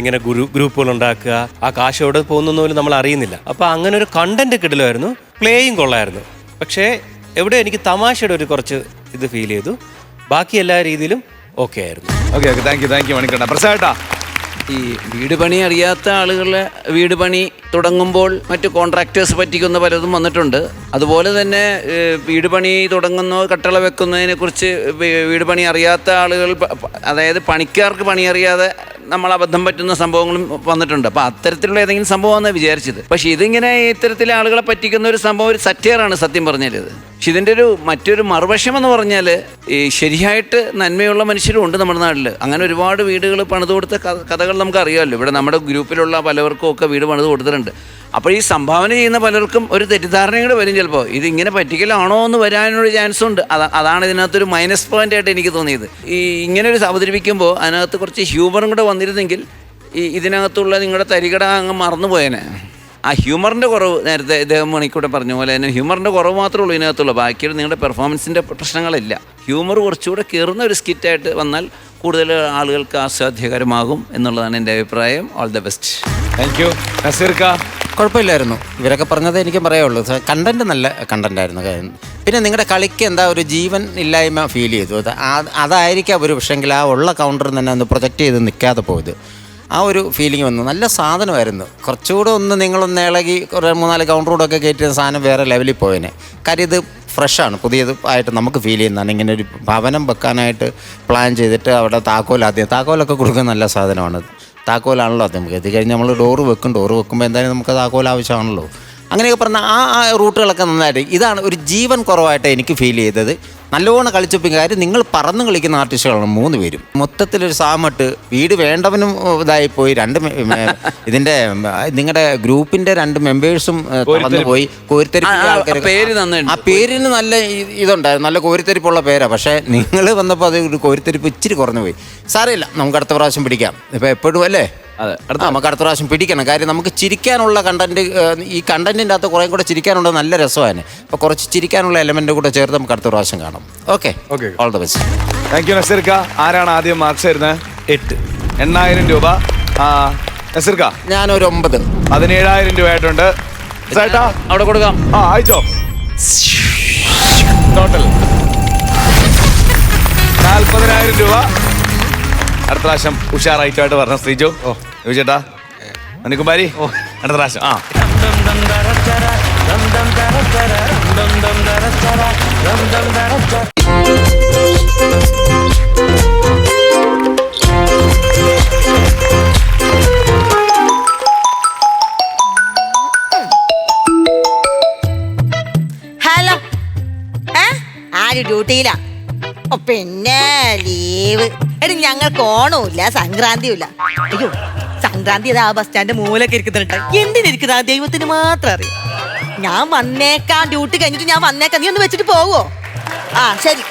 ഇങ്ങനെ ഗുരു ഗ്രൂപ്പുകൾ ഉണ്ടാക്കുക ആ കാശ് എവിടെ പോകുന്നു പോലും നമ്മൾ അറിയുന്നില്ല. അപ്പൊ അങ്ങനെ ഒരു കണ്ടന്റ് കിടലുമായിരുന്നു പ്ലേയും കൊള്ളായിരുന്നു. പക്ഷേ എവിടെ എനിക്ക് തമാശയുടെ ഒരു കുറച്ച് ഇത് ഫീൽ ചെയ്തു. ബാക്കി എല്ലാ രീതിയിലും ഓക്കെ ആയിരുന്നു. Okay okay thank you thank you Manikanda പ്രസാദേട്ടാ ഈ വീട് പണി അറിയാത്ത ആളുകളെ വീട് പണി തുടങ്ങുമ്പോൾ മറ്റു കോൺട്രാക്ടേഴ്സ് പറ്റിക്കുന്ന പലതും വന്നിട്ടുണ്ട്. അതുപോലെ തന്നെ വീട് പണി തുടങ്ങുന്ന കട്ടള വെക്കുന്നതിനെ കുറിച്ച് വീട് പണി അറിയാത്ത ആളുകൾ അതായത് പണിക്കാർക്ക് പണി അറിയാതെ നമ്മൾ അബദ്ധം പറ്റുന്ന സംഭവങ്ങളും വന്നിട്ടുണ്ട്. അപ്പോൾ അത്തരത്തിലുള്ള ഏതെങ്കിലും സംഭവമാണ് വിചാരിച്ചത്. പക്ഷേ ഇതിങ്ങനെ ഇത്തരത്തിലെ ആളുകളെ പറ്റിക്കുന്ന ഒരു സംഭവം ഒരു സത്യറാണ് സത്യം പറഞ്ഞാൽ ഇത്. പക്ഷെ ഇതിന്റെ ഒരു മറ്റൊരു മറുവശം എന്ന് പറഞ്ഞാൽ ഈ ശരിയായിട്ട് നന്മയുള്ള മനുഷ്യരും ഉണ്ട് നമ്മുടെ നാട്ടിൽ അങ്ങനെ ഒരുപാട് വീടുകൾ പണിത് കൊടുത്ത കഥകൾ നമുക്ക് അറിയാമല്ലോ ഇവിടെ നമ്മുടെ ഗ്രൂപ്പിലുള്ള പലവർക്കും ഒക്കെ വീട് പണിത് കൊടുത്തിട്ടുണ്ട്. അപ്പോൾ ഈ സംഭാവന ചെയ്യുന്ന പലർക്കും ഒരു തെറ്റിദ്ധാരണയും കൂടെ വരും ചിലപ്പോൾ. ഇതിങ്ങനെ പറ്റിക്കലാണോ എന്ന് വരാനൊരു ചാൻസ് ഉണ്ട്. അത- അതാണ് ഇതിനകത്തൊരു മൈനസ് പോയിന്റ് ആയിട്ട് എനിക്ക് തോന്നിയത്. ഈ ഇങ്ങനെ ഒരു അവതരിപ്പിക്കുമ്പോൾ അതിനകത്ത് കുറച്ച് ഹ്യൂമറും കൂടെ വന്നിരുന്നെങ്കിൽ ഈ ഇതിനകത്തുള്ള നിങ്ങളുടെ തരികട അങ്ങ് മറന്നുപോയേനെ. ആ ഹ്യൂമറിന്റെ കുറവ് നേരത്തെ ഇദ്ദേഹം മണിക്കൂടെ പറഞ്ഞ പോലെ തന്നെ ഹ്യൂമറിന്റെ കുറവ് മാത്രമേ ഉള്ളൂ ഇതിനകത്തുള്ളൂ. ബാക്കിയുള്ള നിങ്ങളുടെ പെർഫോമൻസിന്റെ പ്രശ്നങ്ങളില്ല. ഹ്യൂമർ കുറച്ചുകൂടെ കയറുന്ന ഒരു സ്കിറ്റായിട്ട് വന്നാൽ കൂടുതൽ ആളുകൾക്ക് ആസ്വാദ്യകരമാകും എന്നുള്ളതാണ് എന്റെ അഭിപ്രായം. All the best thank you നസീർക്ക കുഴപ്പമില്ലായിരുന്നു. ഇവരൊക്കെ പറഞ്ഞത് എനിക്ക് പറയുള്ളൂ കണ്ടന്റ് നല്ല കണ്ടന്റ് ആയിരുന്നു. കാര്യം. പിന്നെ നിങ്ങളുടെ കളിക്ക് എന്താ ഒരു ജീവൻ ഇല്ലായ്മ ഫീൽ ചെയ്തു. അതായിരിക്കാം ഒരു പക്ഷേങ്കിൽ ആ ഉള്ള കൗണ്ടറിൽ തന്നെ ഒന്ന് പ്രൊജക്റ്റ് ചെയ്ത് നിൽക്കാതെ പോയത്. ആ ഒരു ഫീലിംഗ് വന്നു. നല്ല സാധനമായിരുന്നു. കുറച്ചുകൂടെ ഒന്ന് നിങ്ങളൊന്ന് ഇളകി കുറേ മൂന്നാൽ കൗണ്ടറോടൊക്കെ കയറ്റിയ സാധനം വേറെ ലെവലിൽ പോയേനെ. കാര്യം ഇത് ഫ്രഷാണ് പുതിയത് ആയിട്ട് നമുക്ക് ഫീൽ ചെയ്യുന്നതാണ്. ഇങ്ങനെ ഒരു ഭവനം വെക്കാനായിട്ട് പ്ലാൻ ചെയ്തിട്ട് അവിടെ താക്കോൽ ആദ്യം താക്കോലൊക്കെ കൊടുക്കുന്ന നല്ല സാധനമാണ്. താക്കോലാണല്ലോ അത് നമുക്ക് ഇത് കഴിഞ്ഞ് നമ്മൾ ഡോറ് വെക്കും. ഡോറ് വെക്കുമ്പോൾ എന്തായാലും നമുക്ക് താക്കോൽ ആവശ്യമാണല്ലോ. അങ്ങനെയൊക്കെ പറഞ്ഞാൽ ആ ആ റൂട്ടുകളൊക്കെ നന്നായിട്ട്. ഇതാണ് ഒരു ജീവൻ കുറവായിട്ട് എനിക്ക് ഫീൽ ചെയ്തത്. നല്ലവണ്ണം കളിച്ചപ്പോൾ കാര്യം നിങ്ങൾ പറന്ന് കളിക്കുന്ന ആർട്ടിസ്റ്റുകളാണ് മൂന്ന് പേരും. മൊത്തത്തിലൊരു സാമട്ട് വീട് വേണ്ടവനും ഇതായി പോയി രണ്ട് ഇതിന്റെ നിങ്ങളുടെ ഗ്രൂപ്പിന്റെ രണ്ട് മെമ്പേഴ്സും പറന്നു പോയി കോരിത്തെരിപ്പ്. ആ, ആ, പേര് നന്നായിട്ടുണ്ട്. ആ പേരിന് നല്ല ഇതുണ്ടായിരുന്നു. നല്ല കോരിത്തെരിപ്പുള്ള പേരാ. പക്ഷേ നിങ്ങൾ വന്നപ്പോൾ അത് ഒരു കോരിത്തെരിപ്പ് ഇച്ചിരി കുറഞ്ഞു പോയി സാരമില്ല. നമുക്ക് അടുത്ത പ്രാവശ്യം പിടിക്കാം. ഇപ്പം എപ്പോഴും അല്ലേ? അതെ. അടുത്ത നമുക്ക് അടുത്ത പ്രാവശ്യം പിടിക്കണം. കാര്യം നമുക്ക് ചിരിക്കാനുള്ള കണ്ടന്റ് ഈ കണ്ടന്റിന്റെ അകത്ത് കുറേ കൂടെ ചിരിക്കാനുള്ള നല്ല രസമാണ്. അപ്പോൾ കുറച്ച് ചിരിക്കാനുള്ള എലമെന്റ് കൂടെ ചേർത്ത് നമുക്ക് അടുത്ത പ്രാവശ്യം കാണാം. Okay. All the best thank you നസീർക്ക. ആരാണ് ആദ്യം മാർക്സ് തരുന്നത്? എട്ട്. എണ്ണായിരം രൂപ. നസീർക്ക. ഞാനൊരു ഒമ്പത്. പതിനേഴായിരം രൂപ ആയിട്ടുണ്ട് ചേട്ടാ അവിടെ കൊടുക്കാം. ആ അയച്ചോ. ടോട്ടൽ നാൽപ്പതിനായിരം രൂപ. അടുത്ത പ്രാവശ്യം ഉഷാറായിട്ടായിട്ട് പറഞ്ഞ ശ്രീജു ഓ. ചോദിച്ചേട്ടാ മണിക്കുമാരി ഓ. അടുത്ത പ്രാവശ്യം. ആ. ഹലോ. ഏ? ആര് ഡ്യൂട്ടിയിലാ? പിന്നെ ലീവ്. എടി ഞങ്ങൾക്ക് ഓണവുമില്ല സംക്രാന്തിയും ഇല്ല അയ്യോ സംക്രാന്തി ആ ബസ് സ്റ്റാൻഡ് മൂലൊക്കെ ഇരിക്കുന്നുണ്ട് എന്തിനിരിക്കുന്ന ദൈവത്തിന് മാത്രം അറിയാം. ഞാൻ വന്നേക്കാം ഡ്യൂട്ടി കഴിഞ്ഞിട്ട് ഞാൻ വന്നേക്കാം. നീ ഒന്ന് വെച്ചിട്ട് പോവോ? ആ ശരി.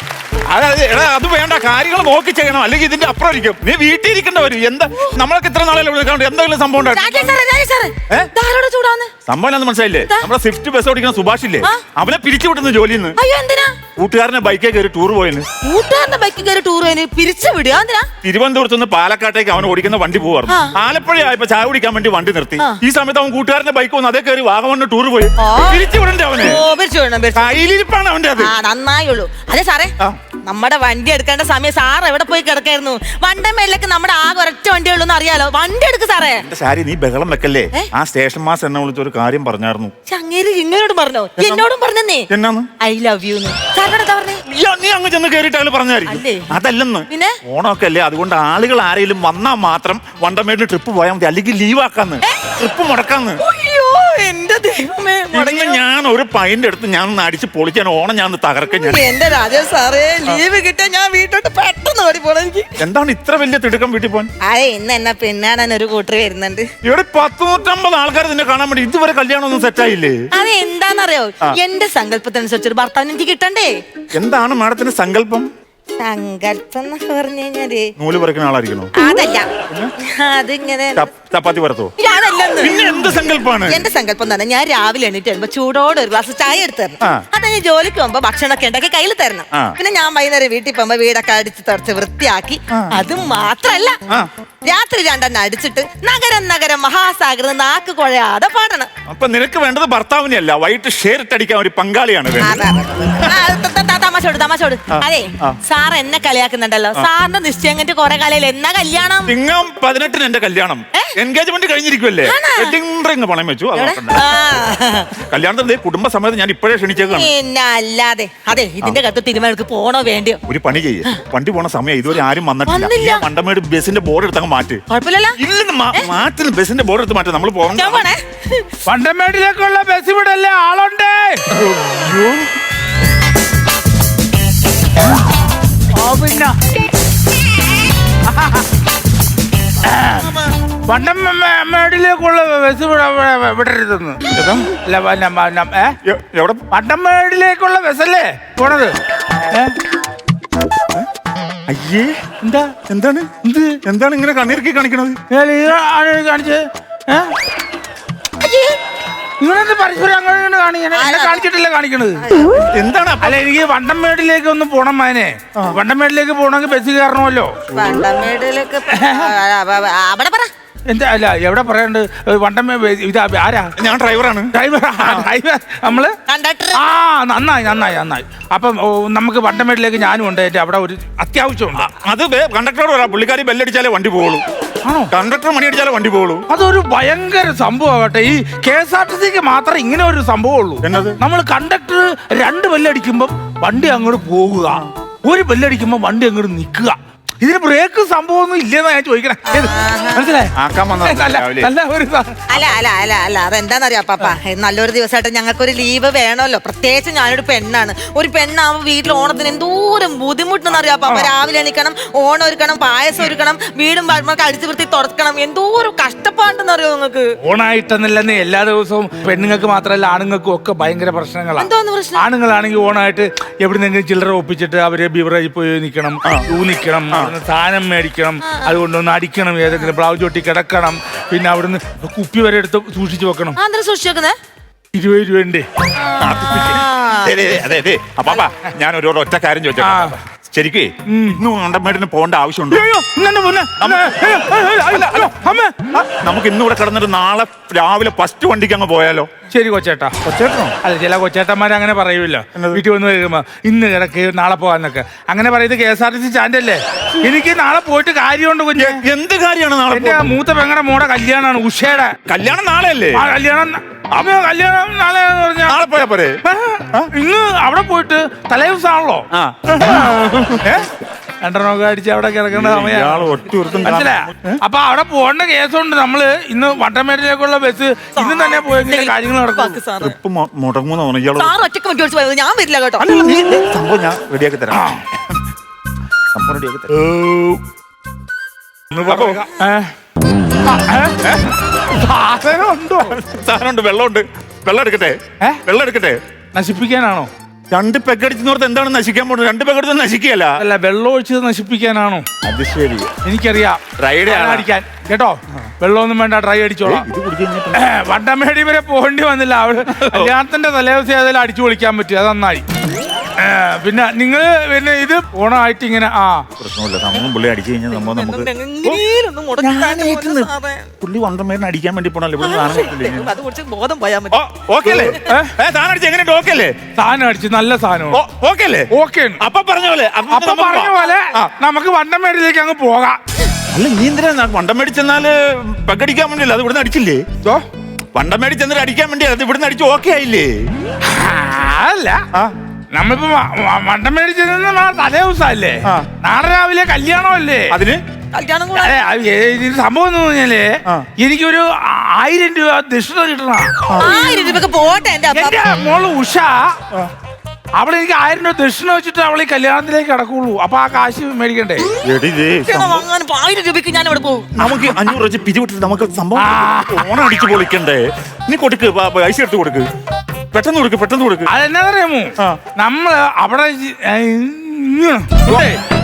അതായത് എടാ അത് വേണ്ട. കാര്യങ്ങൾ നോക്കി ചെയ്യണം. അല്ലെങ്കിൽ ഇതിന്റെ അപ്പുറം ഇരിക്കും നീ വീട്ടിൽ ഇരിക്കേണ്ട വരും എന്താ? നമ്മളൊക്കെ ഇത്ര നാളെ വിളിക്കാണ്ട് എന്തെങ്കിലും സംഭവം ഉണ്ടായിരുന്നു രാജേഷ് സാറേ രാജേഷ് സാറേ. ഏ? ഇതാരോടാ ചൂടാന്ന് സംഭവം മനസ്സിലായില്ലേ? നമ്മുടെ സ്വിഫ്റ്റ് ബസ് ഓടിക്കുന്ന സുഭാഷ് ഇല്ലേ? ആ. അവനെ പിരിച്ചു വിട്ടുന്ന ജോലിയിൽ നിന്ന് അയ്യോ എന്തിനാ? കൂട്ടുകാരനെ ബൈക്കേ കയറി ടൂർ പോയെന്ന് കൂട്ടുകാരന്റെ ബൈക്കിൽ കയറി ടൂർ പോയിന്. പിരിച്ചു വിടുക? എന്തിനാ? തിരുവനന്തപുരത്ത് നിന്ന് പാലക്കാട്ടേക്ക് അവൻ ഓടിക്കുന്ന വണ്ടി പോവാറുണ്ട് ആ. ആലപ്പുഴ ആയപ്പോ ചായ കുടിക്കാൻ വേണ്ടി വണ്ടി നിർത്തി. ആ. ഈ സമയത്ത് അവൻ കൂട്ടുകാരന്റെ ബൈക്ക് വന്ന് അതേ കയറി വാഗമണ് ടൂർ പോയി. ആ. തിരിച്ചു വിടണ്ടേ അവന്? ഓ പിരിച്ചു വിടണം പിരിച്ചു കയ്യിലിരിപ്പാണ് അവന്റെ അത്. ആ നന്നായുള്ളൂ അതെ സാറേ. ആ. നമ്മുടെ വണ്ടി എടുക്കേണ്ട സമയം സാർ എവിടെ പോയി കിടക്കായിരുന്നു? വണ്ടമേലൊക്കെ നമ്മുടെ ആകെ ഒരൊറ്റ വണ്ടി ഉള്ളൂ അറിയാലോ. വണ്ടി എടുക്ക് സാറേ. എന്റെ ശാരി നീ ബഹളം വെക്കല്ലേ? ആ സ്റ്റേഷൻ മാസ് എന്നെ വിളിച്ച ഒരു കാര്യം പറഞ്ഞായിരുന്നു. അങ്ങേര് ഇങ്ങനോട് പറഞ്ഞോ? എന്നോടും പറഞ്ഞേ എന്നാന്ന്? ഐ ലവ് യു നീ അങ്ങ് ചെന്ന് കയറിയിട്ട് അയാൾ പറഞ്ഞായിരിക്കും. അതല്ലെന്ന്. പിന്നെ? ഓണമൊക്കെ അല്ലേ? അതുകൊണ്ട് ആളുകൾ ആരെങ്കിലും വന്നാൽ മാത്രം വണ്ടമേടിന് ട്രിപ്പ് പോയാൽ മതി. അല്ലെങ്കിൽ ലീവ് ആക്കാന്ന്. ട്രിപ്പ് മുടക്കാന്ന്. എന്റെ ദൈവമേ ഇന്ന് ഞാൻ ഒരു പൈന്റെ എടുത്ത് ഞാൻ ഒന്ന് അടിച്ച് പൊളിക്കാൻ ഓണം ഞാൻ ഒന്ന് തകർക്കാൻ ഞാൻ. എന്റെ രാജേഷ് സാറേ ലീവ് കിട്ടാൻ ഞാൻ വീട്ടോട്ട് പെട്ടെന്ന് ഓടി പോണം എനിക്ക്. എന്താണ് ഇത്ര വലിയ തിടുക്കം വീട്ടിൽ പോകാൻ? അതെ ഇന്ന് എന്നെ പിന്നാടാൻ ഒരു കൂട്ടർ വരുന്നുണ്ട്. ഇവിടെ പത്ത് നൂറ്റമ്പത് ആൾക്കാർ നിന്നെ കാണാൻ വേണ്ടി ഇതുവരെ കല്യാണം ഒന്നും സെറ്റായില്ലേ അത് എന്താന്നറിയോ എന്റെ സങ്കല്പത്തിനനുസരിച്ച് ഒരു ഭർത്താവിന് എനിക്ക് കിട്ടണ്ടേ? എന്താണ് മാഡത്തിന്റെ സങ്കല്പം? സങ്കല്പം എന്നൊക്കെ പറഞ്ഞു കഴിഞ്ഞാൽ നൂൽ പറിക്കുന്ന ആളായിരിക്കണോ? അതല്ല. അതിങ്ങനെ ചപ്പാത്തി പിന്നെ എന്ത് എന്റെ സങ്കല്പം തന്നെ ഞാൻ രാവിലെ എണീറ്റ് വരുമ്പോ ചൂടോടെ ഒരു ഗ്ലാസ് ചായ എടുത്ത് തരണം. അത് ഞാൻ ജോലിക്ക് പോകുമ്പോ ഭക്ഷണമൊക്കെ ഉണ്ടാക്കി കയ്യിൽ തരണം. പിന്നെ ഞാൻ വൈകുന്നേരം വീട്ടിൽ പോകുമ്പോ വീടൊക്കെ അടിച്ച് തുടച്ച് വൃത്തിയാക്കി. അത് മാത്രല്ല. രാത്രി രണ്ടെണ്ണം അടിച്ചിട്ട് നഗരം നഗരം മഹാസാഗരം നാക്ക് കുഴയാതെ പാടണം. അപ്പൊ നിനക്ക് വേണ്ടത് ഭർത്താവിനെയല്ല വൈകിട്ട് ഷെയർ ഇട്ടടിക്കാൻ ഒരു പങ്കാളിയാണ് വേണ്ടത്. തമാശോട് തമാശോട് അതെ സാർ എന്നെ കളിയാക്കുന്നുണ്ടല്ലോ. സാറിന്റെ നിശ്ചയം കഴിഞ്ഞിട്ട് കൊറേ കാലയിൽ എന്നാ കല്യാണം? ചിങ്ങം പതിനെട്ടിന് എന്റെ കല്യാണം. എൻഗേജ്മെന്റ് കഴിഞ്ഞിരിക്കുമല്ലേ വെഡിങ് റിംഗ് പണയം വെച്ചു. കല്യാണത്തിന്റെ കുടുംബസമേതം ഞാൻ ഇപ്പോഴേ ക്ഷണിച്ചേക്കാണ്. പിന്നെ അല്ലാതെ അതെ ഇതിന്റെ കത്ത് തിരുമലക്ക് പോണോ വേണ്ടിയോ? ഒരു പണി ചെയ്യേ. വണ്ടി പോണ സമയം ഇതുവരെ ആരും വന്നിട്ടില്ല. മണ്ടമേട് ബസിന്റെ ബോർഡ് എടുത്തങ്ങ് മാറ്റ്. കുഴപ്പമില്ലല്ലോ. ഇല്ലെന്ന് മാറ്റുന്ന ബസിന്റെ ബോർഡ് എടുത്ത് മാറ്റി. നമ്മൾ പോകണം പോണേ പണ്ടമേടിലേക്കുള്ള ബസ് ഇവിടെ അല്ലേ ആളുണ്ട് പിന്നെ. പണ്ടമേടിലേക്കുള്ള ബസ് ഇവിടെ ഇവിടെ- വിടരുതെന്ന് അല്ല എവിടെ? പണ്ടമേടിലേക്കുള്ള ബസ്സല്ലേ പോണത്. അയ്യേ. എന്താ? എന്താണ്? എന്ത്? എന്താണ് ഇങ്ങനെ കണ്ണീർക്കി കാണിക്കണത്? കാണിച്ചത്? ഏ? നിങ്ങളെന്ത് പരസ്പരം അങ്ങനെയാണ് കാണിക്കണേ എന്നെ കാണിച്ചിട്ടില്ല കാണിക്കണത്. എന്താണ് അല്ല എനിക്ക് വണ്ടമേടിലേക്ക് ഒന്ന് പോണം മാനെ വണ്ടമേടിലേക്ക് പോകണമെങ്കിൽ ബസ് കയറണമല്ലോ. അവിടെ പറ. എന്താ അല്ല എവിടെ പറയണ്ട്? വണ്ടമേ ഇത് ആരാ? ഞാൻ ഡ്രൈവറാണ്. Driver driver. നമ്മൾ? കണ്ടക്ടർ. ആ നന്നായി നന്നായി നന്നായി. അപ്പം നമുക്ക് വണ്ടമേടിലേക്ക് ഞാനും ഉണ്ട്. അവിടെ ഒരു അത്യാവശ്യമുണ്ട്. അത് കണ്ടക്ടറോട് പറയാം പുള്ളിക്കാരി ബെല്ലടിച്ചാലേ വണ്ടി പോകുള്ളൂ ആണോ? കണ്ടക്ടർ മണി അടിച്ചാലേ വണ്ടി പോകുള്ളൂ അതൊരു ഭയങ്കര സംഭവമാകട്ടെ. ഈ കെ എസ് ആർ ടി സിക്ക് മാത്രമേ ഇങ്ങനെ ഒരു സംഭവം ഉള്ളൂ എന്നത്? നമ്മൾ കണ്ടക്ടർ രണ്ട് ബെല്ലടിക്കുമ്പോൾ വണ്ടി അങ്ങോട്ട് പോകുക. ഒരു ബെല്ലടിക്കുമ്പോൾ വണ്ടി അങ്ങോട്ട് നിൽക്കുക. ഇതിന് ബ്രേക്ക് സംഭവമൊന്നും ഇല്ലെന്നാ ഞാൻ ചോദിക്കണേ. മനസ്സിലായി? ആക്കാൻ വന്നതാ നല്ല രാവിലെ. നല്ല ഒരു സ- അല്ല അല്ല അല്ല അല്ല അതെന്താന്നറിയാ പാപ്പ നല്ലൊരു ദിവസമായിട്ട് ഞങ്ങൾക്കൊരു ലീവ് വേണമല്ലോ. പ്രത്യേകിച്ച് ഞാനൊരു പെണ്ണാണ്. ഒരു പെണ്ണാവുമ്പോൾ വീട്ടിൽ ഓണത്തിന് എന്തോരം ബുദ്ധിമുട്ടെന്നറിയാ പാപ്പ രാവിലെ എണീക്കണം ഓണം ഒരുക്കണം പായസം ഒരുക്കണം വീടും പഴമൊക്കെ അടിച്ചു വൃത്തി തുറക്കണം എന്തോരം കഷ്ടപ്പാണ്ടെന്നറിയോ നിങ്ങൾക്ക്? ഓണായിട്ടെന്നില്ലെന്ന് എല്ലാ ദിവസവും പെണ്ണുങ്ങൾക്ക് മാത്രമല്ല ആണുങ്ങൾക്കും ഒക്കെ ഭയങ്കര പ്രശ്നങ്ങളാണ് എന്തോന്ന് പ്രശ്നം? ആണുങ്ങളാണെങ്കിൽ ഓണായിട്ട് എവിടുന്നെങ്കിലും ചില്ലറ ഒപ്പിച്ചിട്ട് അവർ ബിവറേജിൽ പോയി നിൽക്കണം ഊ നിൽക്കണം അവിടുന്ന് സാധനം മേടിക്കണം. അതുകൊണ്ടൊന്ന് അടിക്കണം ഏതെങ്കിലും ബ്ലൗസ് ഒട്ടി കിടക്കണം. പിന്നെ അവിടുന്ന് കുപ്പി വരെ എടുത്ത് സൂക്ഷിച്ചു വെക്കണം. സൂക്ഷിച്ചു സൂക്ഷിച്ചേക്കുന്നേ ഇരുപത് രൂപ ഉണ്ട് അതെ അതെ അപ്പാ ഞാൻ ഒരു ഒറ്റ കാര്യം ചോദിച്ചേക്കാം ശരിക്കേ ഇന്ന് പോകേണ്ട ആവശ്യമുണ്ട്. നമുക്ക് ഇന്ന് ഇവിടെ കിടന്നിട്ട് നാളെ രാവിലെ ഫസ്റ്റ് വണ്ടിക്ക് അങ്ങ് പോയാലോ? ശരി കൊച്ചേട്ടാ. കൊച്ചേട്ടനോ? അല്ല ചില കൊച്ചേട്ടന്മാർ അങ്ങനെ പറയൂല്ലോ? വീട്ടിൽ വന്ന് കഴിയുമ്പോ ഇന്ന് കിടക്ക് നാളെ പോകാന്നൊക്കെ അങ്ങനെ പറയുന്നത് K S R T C stand അല്ലേ എനിക്ക് നാളെ പോയിട്ട് കാര്യമുണ്ട് കുഞ്ഞ്. എന്ത് കാര്യമാണ് നാളെ? മൂത്ത പെങ്ങടെ മോടെ കല്യാണമാണ് ഉഷയുടെ കല്യാണം നാളെ അല്ലേ ആ കല്യാണം അമ്മ കല്യാണം നാളെ പറഞ്ഞാ നാളെ പോയാ പോരെ? ഇന്ന് അവിടെ പോയിട്ട് തലേദിവസമാണല്ലോ ആ. രണ്ടെണ്ണമൊക്കെ അടിച്ച് അവിടെ കിടക്കേണ്ട സമയം ഇയാൾ ഒറ്റ ഒരുത്തൻ മനസ്സിലായ? അപ്പൊ അവിടെ പോകേണ്ട കേസുണ്ട് നമ്മൾ. ഇന്ന് വട്ടമേട്ടിലേക്കുള്ള ബസ് ഇന്ന് തന്നെ പോയെങ്കിൽ കാര്യങ്ങൾ നടക്കും. ട്രിപ്പ് മുടങ്ങുന്ന തോന്നുന്നു. ഇയാൾ സാർ ഒറ്റയ്ക്ക് വണ്ടി ഓടിച്ച് പോയത് ഞാൻ വരില്ല കേട്ടോ. അല്ലല്ല, നീ നീ സംഭവം ഞാൻ റെഡിയാക്കി തരാം. സംഭവം റെഡിയാക്കി തരാം. ഏ? സാധനമുണ്ട്? വെള്ളമുണ്ട്. വെള്ളം എടുക്കട്ടെ? വെള്ളം എടുക്കട്ടെ? നശിപ്പിക്കാനാണോ? രണ്ട് പെഗടിച്ചോർത്ത് എന്താണ് നശിക്കാൻ പോകുന്നത്? രണ്ട് പെഗടിച്ച് നശിക്കുകയല്ല. അല്ല വെള്ളം ഒഴിച്ചത് നശിപ്പിക്കാനാണോ? അത് ശരി. എനിക്കറിയാം. റൈഡ് അടിക്കാൻ. കേട്ടോ? വെള്ളമൊന്നും വേണ്ട ഡ്രൈ അടിച്ചോളാം. വണ്ടമേടി വരെ പോകേണ്ടി വന്നില്ല. അവിടെ കല്യാണത്തിന്റെ തലേദിവസം ഏതായാലും അടിച്ചു പൊളിക്കാൻ പറ്റും. അത് നന്നായി. പിന്നെ നിങ്ങൾ പിന്നെ ഇത് ഓണമായിട്ട് ഇങ്ങനെ ആ. പ്രശ്നമില്ല. സംഭവം പുള്ളി അടിച്ചു കഴിഞ്ഞാൽ സംഭവം നമുക്ക് മുടക്കാൻ പുള്ളി വണ്ടമേരിന് അടിക്കാൻ വേണ്ടി പോണല്ലോ? ഇവിടെ സാധനം കിട്ടില്ലേ? അത് കുറച്ച് ബോധം പോയാൽ മതി. ഓ, ഓക്കേ അല്ലേ ഏ, അടിച്ച് എങ്ങനെ ഓക്കേ അല്ലേ സാധനം അടിച്ച് നല്ല സാധനം ഓക്കേ അല്ലേ ഓക്കെ അപ്പൊ പറഞ്ഞ പോലെ അപ്പൊ അപ്പൊ നമുക്ക് പറഞ്ഞ പോലെ ആ. നമുക്ക് വണ്ടമേടിലേക്ക് അങ്ങ് പോകാം. അല്ല നീ എന്തിനാ വണ്ടം മേടിച്ചെന്നാൽ പകടിക്കാൻ വേണ്ടിയല്ല? അത് ഇവിടുന്ന് അടിച്ചില്ലേ? വണ്ടം മേടിച്ചെന്നിട്ട് അടിക്കാൻ വേണ്ടി അത് ഇവിടുന്ന് അടിച്ച് ഓക്കെ ആയില്ലേ? അല്ല. ആ. നമ്മളിപ്പോ മണ്ടം മേടിച്ചത് തലേ ദിവസമല്ലേ? നാളെ രാവിലെ കല്യാണമല്ലേ? അതിന്? കല്യാണം സംഭവം എന്ന് പറഞ്ഞാൽ. എനിക്കൊരു ആയിരം രൂപ ദക്ഷിണ കിട്ടണം. ആയിരം രൂപയ്ക്ക് പോട്ടെ എന്റെ മോൾ ഉഷ അവളെ എനിക്ക് ആയിരം രൂപ ദക്ഷിണ വെച്ചിട്ട് അവൾ ഈ കല്യാണത്തിലേക്ക് കിടക്കുള്ളൂ. അപ്പൊ ആ കാശ് മേടിക്കണ്ടേ? ആയിരം രൂപയ്ക്ക് ഞാൻ ഇവിടെ പോകും? നമുക്ക് അഞ്ഞൂറ് വെച്ച് പിരിവിട്ടിട്ട് നമുക്ക് സംഭവം. ഓണം അടിച്ച് പൊളിക്കണ്ടേ? നീ കൊടുക്ക് പൈസ എടുത്ത് കൊടുക്ക്. പെട്ടെന്ന് കൊടുക്ക് പെട്ടെന്ന് കൊടുക്ക്. അതെന്നാ അറിയാമോ. നമ്മൾ അവിടെ ജി- ഏ, ഇങ്ങനെ.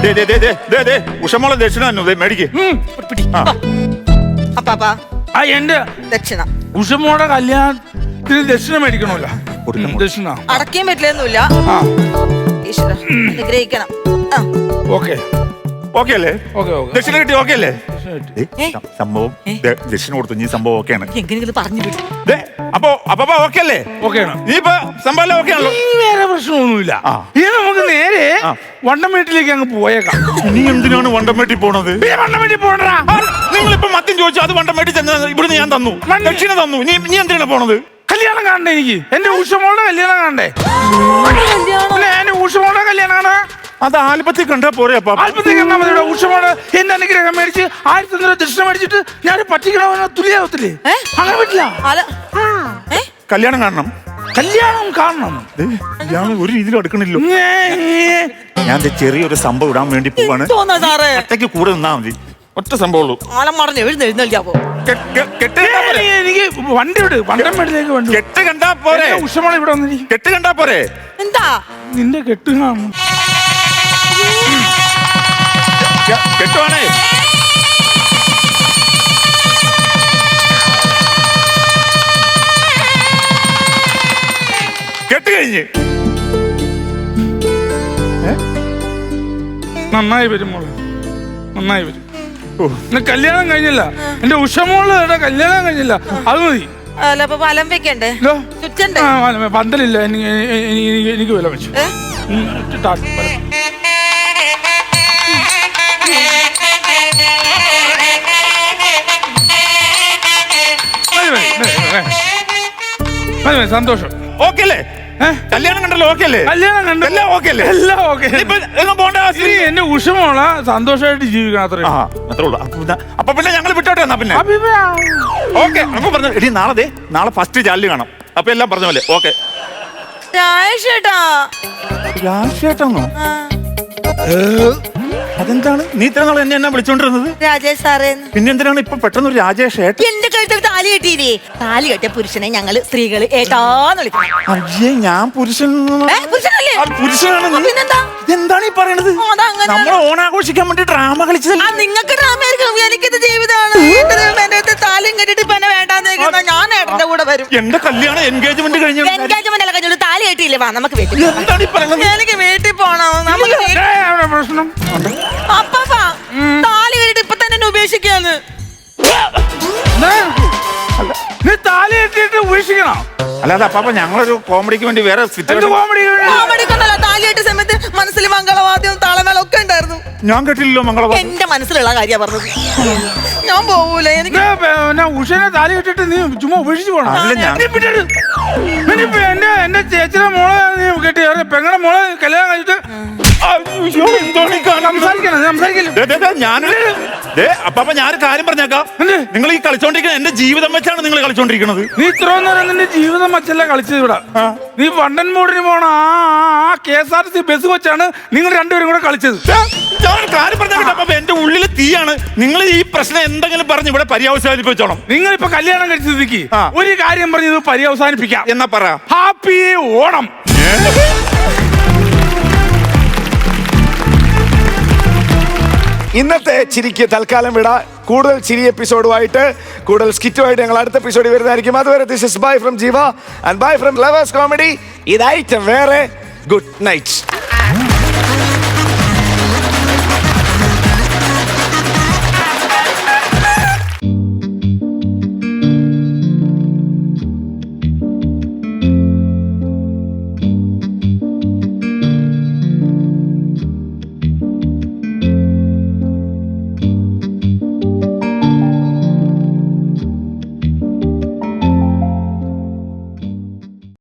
ദേ, ദേ, ദേ, ദേ, ദേ, ദേ, ഉഷമോളെ ദക്ഷിണ മേടിക്ക്. പിടി. അപ്പാപ്പാ. ആ എന്റെ ദക്ഷിണ. ഉഷമോടെ കല്യാണത്തിന് ദക്ഷിണ മേടിക്കണമല്ലോ. ദക്ഷിണ. അടക്കാൻ ഈശ്വര അനുഗ്രഹിക്കണം. ഓക്കെ. ഓക്കെ അല്ലേ? Okay okay. ദക്ഷിണ കിട്ടി ഓക്കെ അല്ലേ? സംഭവം ദക്ഷിണ കൊടുത്തു. നീ സംഭവം ഓക്കെയാണ് എങ്ങനെയെങ്കിലും പറഞ്ഞു വിട്ടു ദേ, അപ്പൊ അപ്പൊ ഓക്കെ അല്ലേ? ഓക്കെയാണ്. നീ ഇപ്പൊ സംഭവം ഓക്കെ ആണല്ലോ വേറെ പ്രശ്നമൊന്നുമില്ല. ഇനി നമുക്ക് നേരെ വണ്ടമേട്ടിലേക്ക് വണ്ടം വീട്ടിലേക്ക് അങ്ങ് പോയേക്കാം. നീ എന്തിനാണ് വണ്ടമേട്ടിൽ പോണത്? വണ്ടമേട്ടിൽ പോകണ്ടാ നിങ്ങളിപ്പോ മദ്യം ചോദിച്ചു അത് വണ്ടമേട്ടിൽ ചെന്ന് ഇവിടുന്ന് ഞാൻ തന്നു. ദക്ഷിണ തന്നു. നീ നീ എന്തിനാണ് പോണത്? കല്യാണം കാണണ്ടേ എനിക്ക്? എന്റെ ഉഷമോളുടെ കല്യാണം കാണണ്ടേ? എന്റെ ഉഷമോളുടെ കല്യാണം കാണാ അത് ആൽബത്തിൽ കണ്ടാ പോരെ ഉഷമാണ് അല്പത്തേക്ക് കണ്ടാ മതി ഉഷമോൾ എന്റെ അനുഗ്രഹം മേടിച്ച് ആയിരത്തി ഒന്നര ദക്ഷിണ മേടിച്ചിട്ട് ഞാൻ പറ്റിക്കണമെന്ന് തുല്യാവത്തില്ലേ? അങ്ങനെ പറ്റില്ല. കല്യാണം കാണണം. കല്യാണം കാണണം. ഞാൻ ഒരു രീതിയിലും എടുക്കണില്ലോ ഞാൻ ദേ ചെറിയൊരു സംഭവം ഇടാൻ വേണ്ടി പോവാണ്. ഒറ്റയ്ക്ക് കൂടെ നിന്നാ മതി. ഒറ്റ സംഭവമുള്ളൂ. ആലം മറഞ്ഞ് എഴുന്നേൽക്കാവോ? എനിക്ക് വണ്ടി വിട്. വണ്ടം വീട്ടിലേക്ക് വണ്ടി കെട്ട് കണ്ടാ പോരെ. ഉഷമാണ് ഇവിടെ കെട്ട് കണ്ടാ പോരെ. എന്താ? നിന്റെ കെട്ട് കാണണം. കെ- കെട്ടുവാണേ. കെട്ട് കഴിഞ്ഞ്. നന്നായി വരും മോളെ. നന്നായി വരും. ഓ, എന്റെ കല്യാണം കഴിഞ്ഞില്ല. എന്റെ ഉഷമോൾ കല്യാണം കഴിഞ്ഞില്ല. അത് മതി. അല്ല അപ്പൊ പലം വെക്കണ്ടേ? പന്തലില്ല. എനിക്ക് വില വെച്ചു. മതി, മതി, സന്തോഷം. ഓക്കെ അല്ലേ കല്യാണം കണ്ടല്ലോ ഓക്കെ അല്ലേ കല്യാണം കണ്ടു എല്ലാം ഓക്കെ അല്ലേ എല്ലാം ഓക്കെ. ഇപ്പൊ എങ്ങും പോണ്ട നീ ആവശ്യം എന്റെ ഉഷമോള സന്തോഷമായിട്ട് ജീവിക്കണം അത്രേ അത്രേ ഉള്ളൂ. അപ്പൊ പിന്നെ- പിന്നെ ഞങ്ങൾ വിട്ടോട്ടെ എന്നാ പിന്നെ? ഓക്കെ അപ്പൊ പറഞ്ഞു. എടി നാളെ ദേ നാളെ ഫസ്റ്റ് ചാലിൽ കാണാം. അപ്പൊ എല്ലാം പറഞ്ഞ പോലെ. ഓക്കെ. രാജേഷേട്ടാ രാജേട്ടാണോ അതെന്താണ്? നീ ഇത്ര നാളെ എന്നെ എന്നാ വിളിച്ചോണ്ടിരുന്നത്? രാജേഷ് സാറേ. പിന്നെ എന്തിനാണ് ഇപ്പൊ പെട്ടെന്ന് ഒരു രാജേഷ് ഏട്ടൻ? എന്റെ കഴുത്തിൽ താലി കെട്ടിയില്ലേ? താലി കെട്ടിയ പുരുഷനെ ഞങ്ങൾ സ്ത്രീകൾ ഏട്ടാന്ന് വിളിക്കും അയ്യേ ഞാൻ പുരുഷൻ ഏ, പുരുഷനല്ലേ? ആ, പുരുഷനാണ് നീ. പിന്നെന്താ? ഇതെന്താണ് ഈ പറയണത്? ആ, അതങ്ങനെ. നമ്മൾ ഓണാഘോഷിക്കാൻ വേണ്ടി ഡ്രാമ കളിച്ചത്. ആ നിങ്ങൾക്ക് ഡ്രാമയായിരിക്കും എനിക്കിത് ജീവിതമാണ്. എന്റെ ദൈവമേ, എന്റെ അടുത്ത് താലിയും കെട്ടിട്ട് പിന്നെ എന്നെ വേണ്ടാന്ന് വെക്കുന്ന ഞാൻ ഏട്ടന്റെ കൂടെ വരും. എന്റെ കല്യാണം എൻഗേജ്മെന്റ് കഴിഞ്ഞ എൻഗേജ്മെന്റ് അല്ല കഴിഞ്ഞു കെട്ടിയില്ലേ വാ നമുക്ക് വീട്ടിൽ എന്താണ് ഈ പറയുന്നത് എനിക്ക് വീട്ടിൽ പോണം. നമുക്ക് വീട്ടിൽ- അവിടെ പ്രശ്നം. അപ്പാപ്പാ താലി കെട്ടിട്ട് ഇപ്പൊ തന്നെ എന്നെ ഉപേക്ഷിക്കാന്ന്? നീ താലി കെട്ടിയിട്ട് ഉപേക്ഷിക്കണം അല്ലാതെ അപ്പാപ്പ ഞങ്ങളൊരു കോമഡിക്ക് വേണ്ടി വേറെ എന്ത് സിറ്റുവേഷൻ കോമഡി കോമഡിക്കൊന്നല്ല സമയത്ത് മനസ്സിൽ മംഗളവാദ്യം താളമേളം ഒക്കെ ഉണ്ടായിരുന്നു. ഞാൻ കേട്ടില്ലല്ലോ മംഗളവാദ്യം. എന്റെ മനസ്സിലുള്ള കാര്യ പറഞ്ഞത്. ഞാൻ പോവൂല എനിക്ക് ഉഷനെ താലി കെട്ടിട്ട് നീ ചുമ്മാ ഉപേക്ഷിച്ച് പോണം? അല്ല, ഞാൻ- നീ പിന്നെ ഒരു- നിന്നിപ്പോ എന്റെ എന്റെ ചേച്ചിയുടെ മോളെ നീ കെട്ടി അവരുടെ പെങ്ങളുടെ മോളെ കല്യാണം കഴിച്ചിട്ട് ഞാനൊരു ഞാനൊരു കാര്യം പറഞ്ഞേക്കാം? നിങ്ങൾ ഈ കളിച്ചോണ്ടിരിക്കുന്ന എന്റെ ജീവിതം വെച്ചാണ് നിങ്ങൾ കളിച്ചോണ്ടിരിക്കുന്നത്. നീ ഇത്രയും നേരം നിന്റെ ജീവിതം വെച്ചല്ല കളിച്ചത് ഇവിടെ. നീ വണ്ടൻ മോഡിന് പോണ ആ K S R C bus വെച്ചാണ് നിങ്ങൾ രണ്ടുപേരും കൂടെ കളിച്ചത്. ഞാൻ കാര്യം പറഞ്ഞേക്കട്ടെ എന്റെ ഉള്ളിൽ തീയാണ്. നിങ്ങൾ ഈ പ്രശ്നം എന്തെങ്കിലും പറഞ്ഞ് ഇവിടെ പര്യവസാനിപ്പിച്ചോണം. നിങ്ങൾ ഇപ്പൊ കല്യാണം കഴിച്ചു ഒരു കാര്യം പറഞ്ഞ് ഇത് പര്യവസാനിപ്പിക്കാം. എന്നാ പറ. ഹാപ്പി ഓണം. ഇന്നത്തെ ചിരിക്ക് തൽക്കാലം വിട. കൂടുതൽ ചിരി എപ്പിസോഡുമായിട്ട് കൂടുതൽ സ്കിറ്റുമായിട്ട് ഞങ്ങൾ അടുത്ത എപ്പിസോഡിൽ വരുന്നതായിരിക്കും. അതുവരെ this is bye from Jeeva and bye from lovers comedy ഇതായിട്ട് വേറെ ഗുഡ് നൈറ്റ്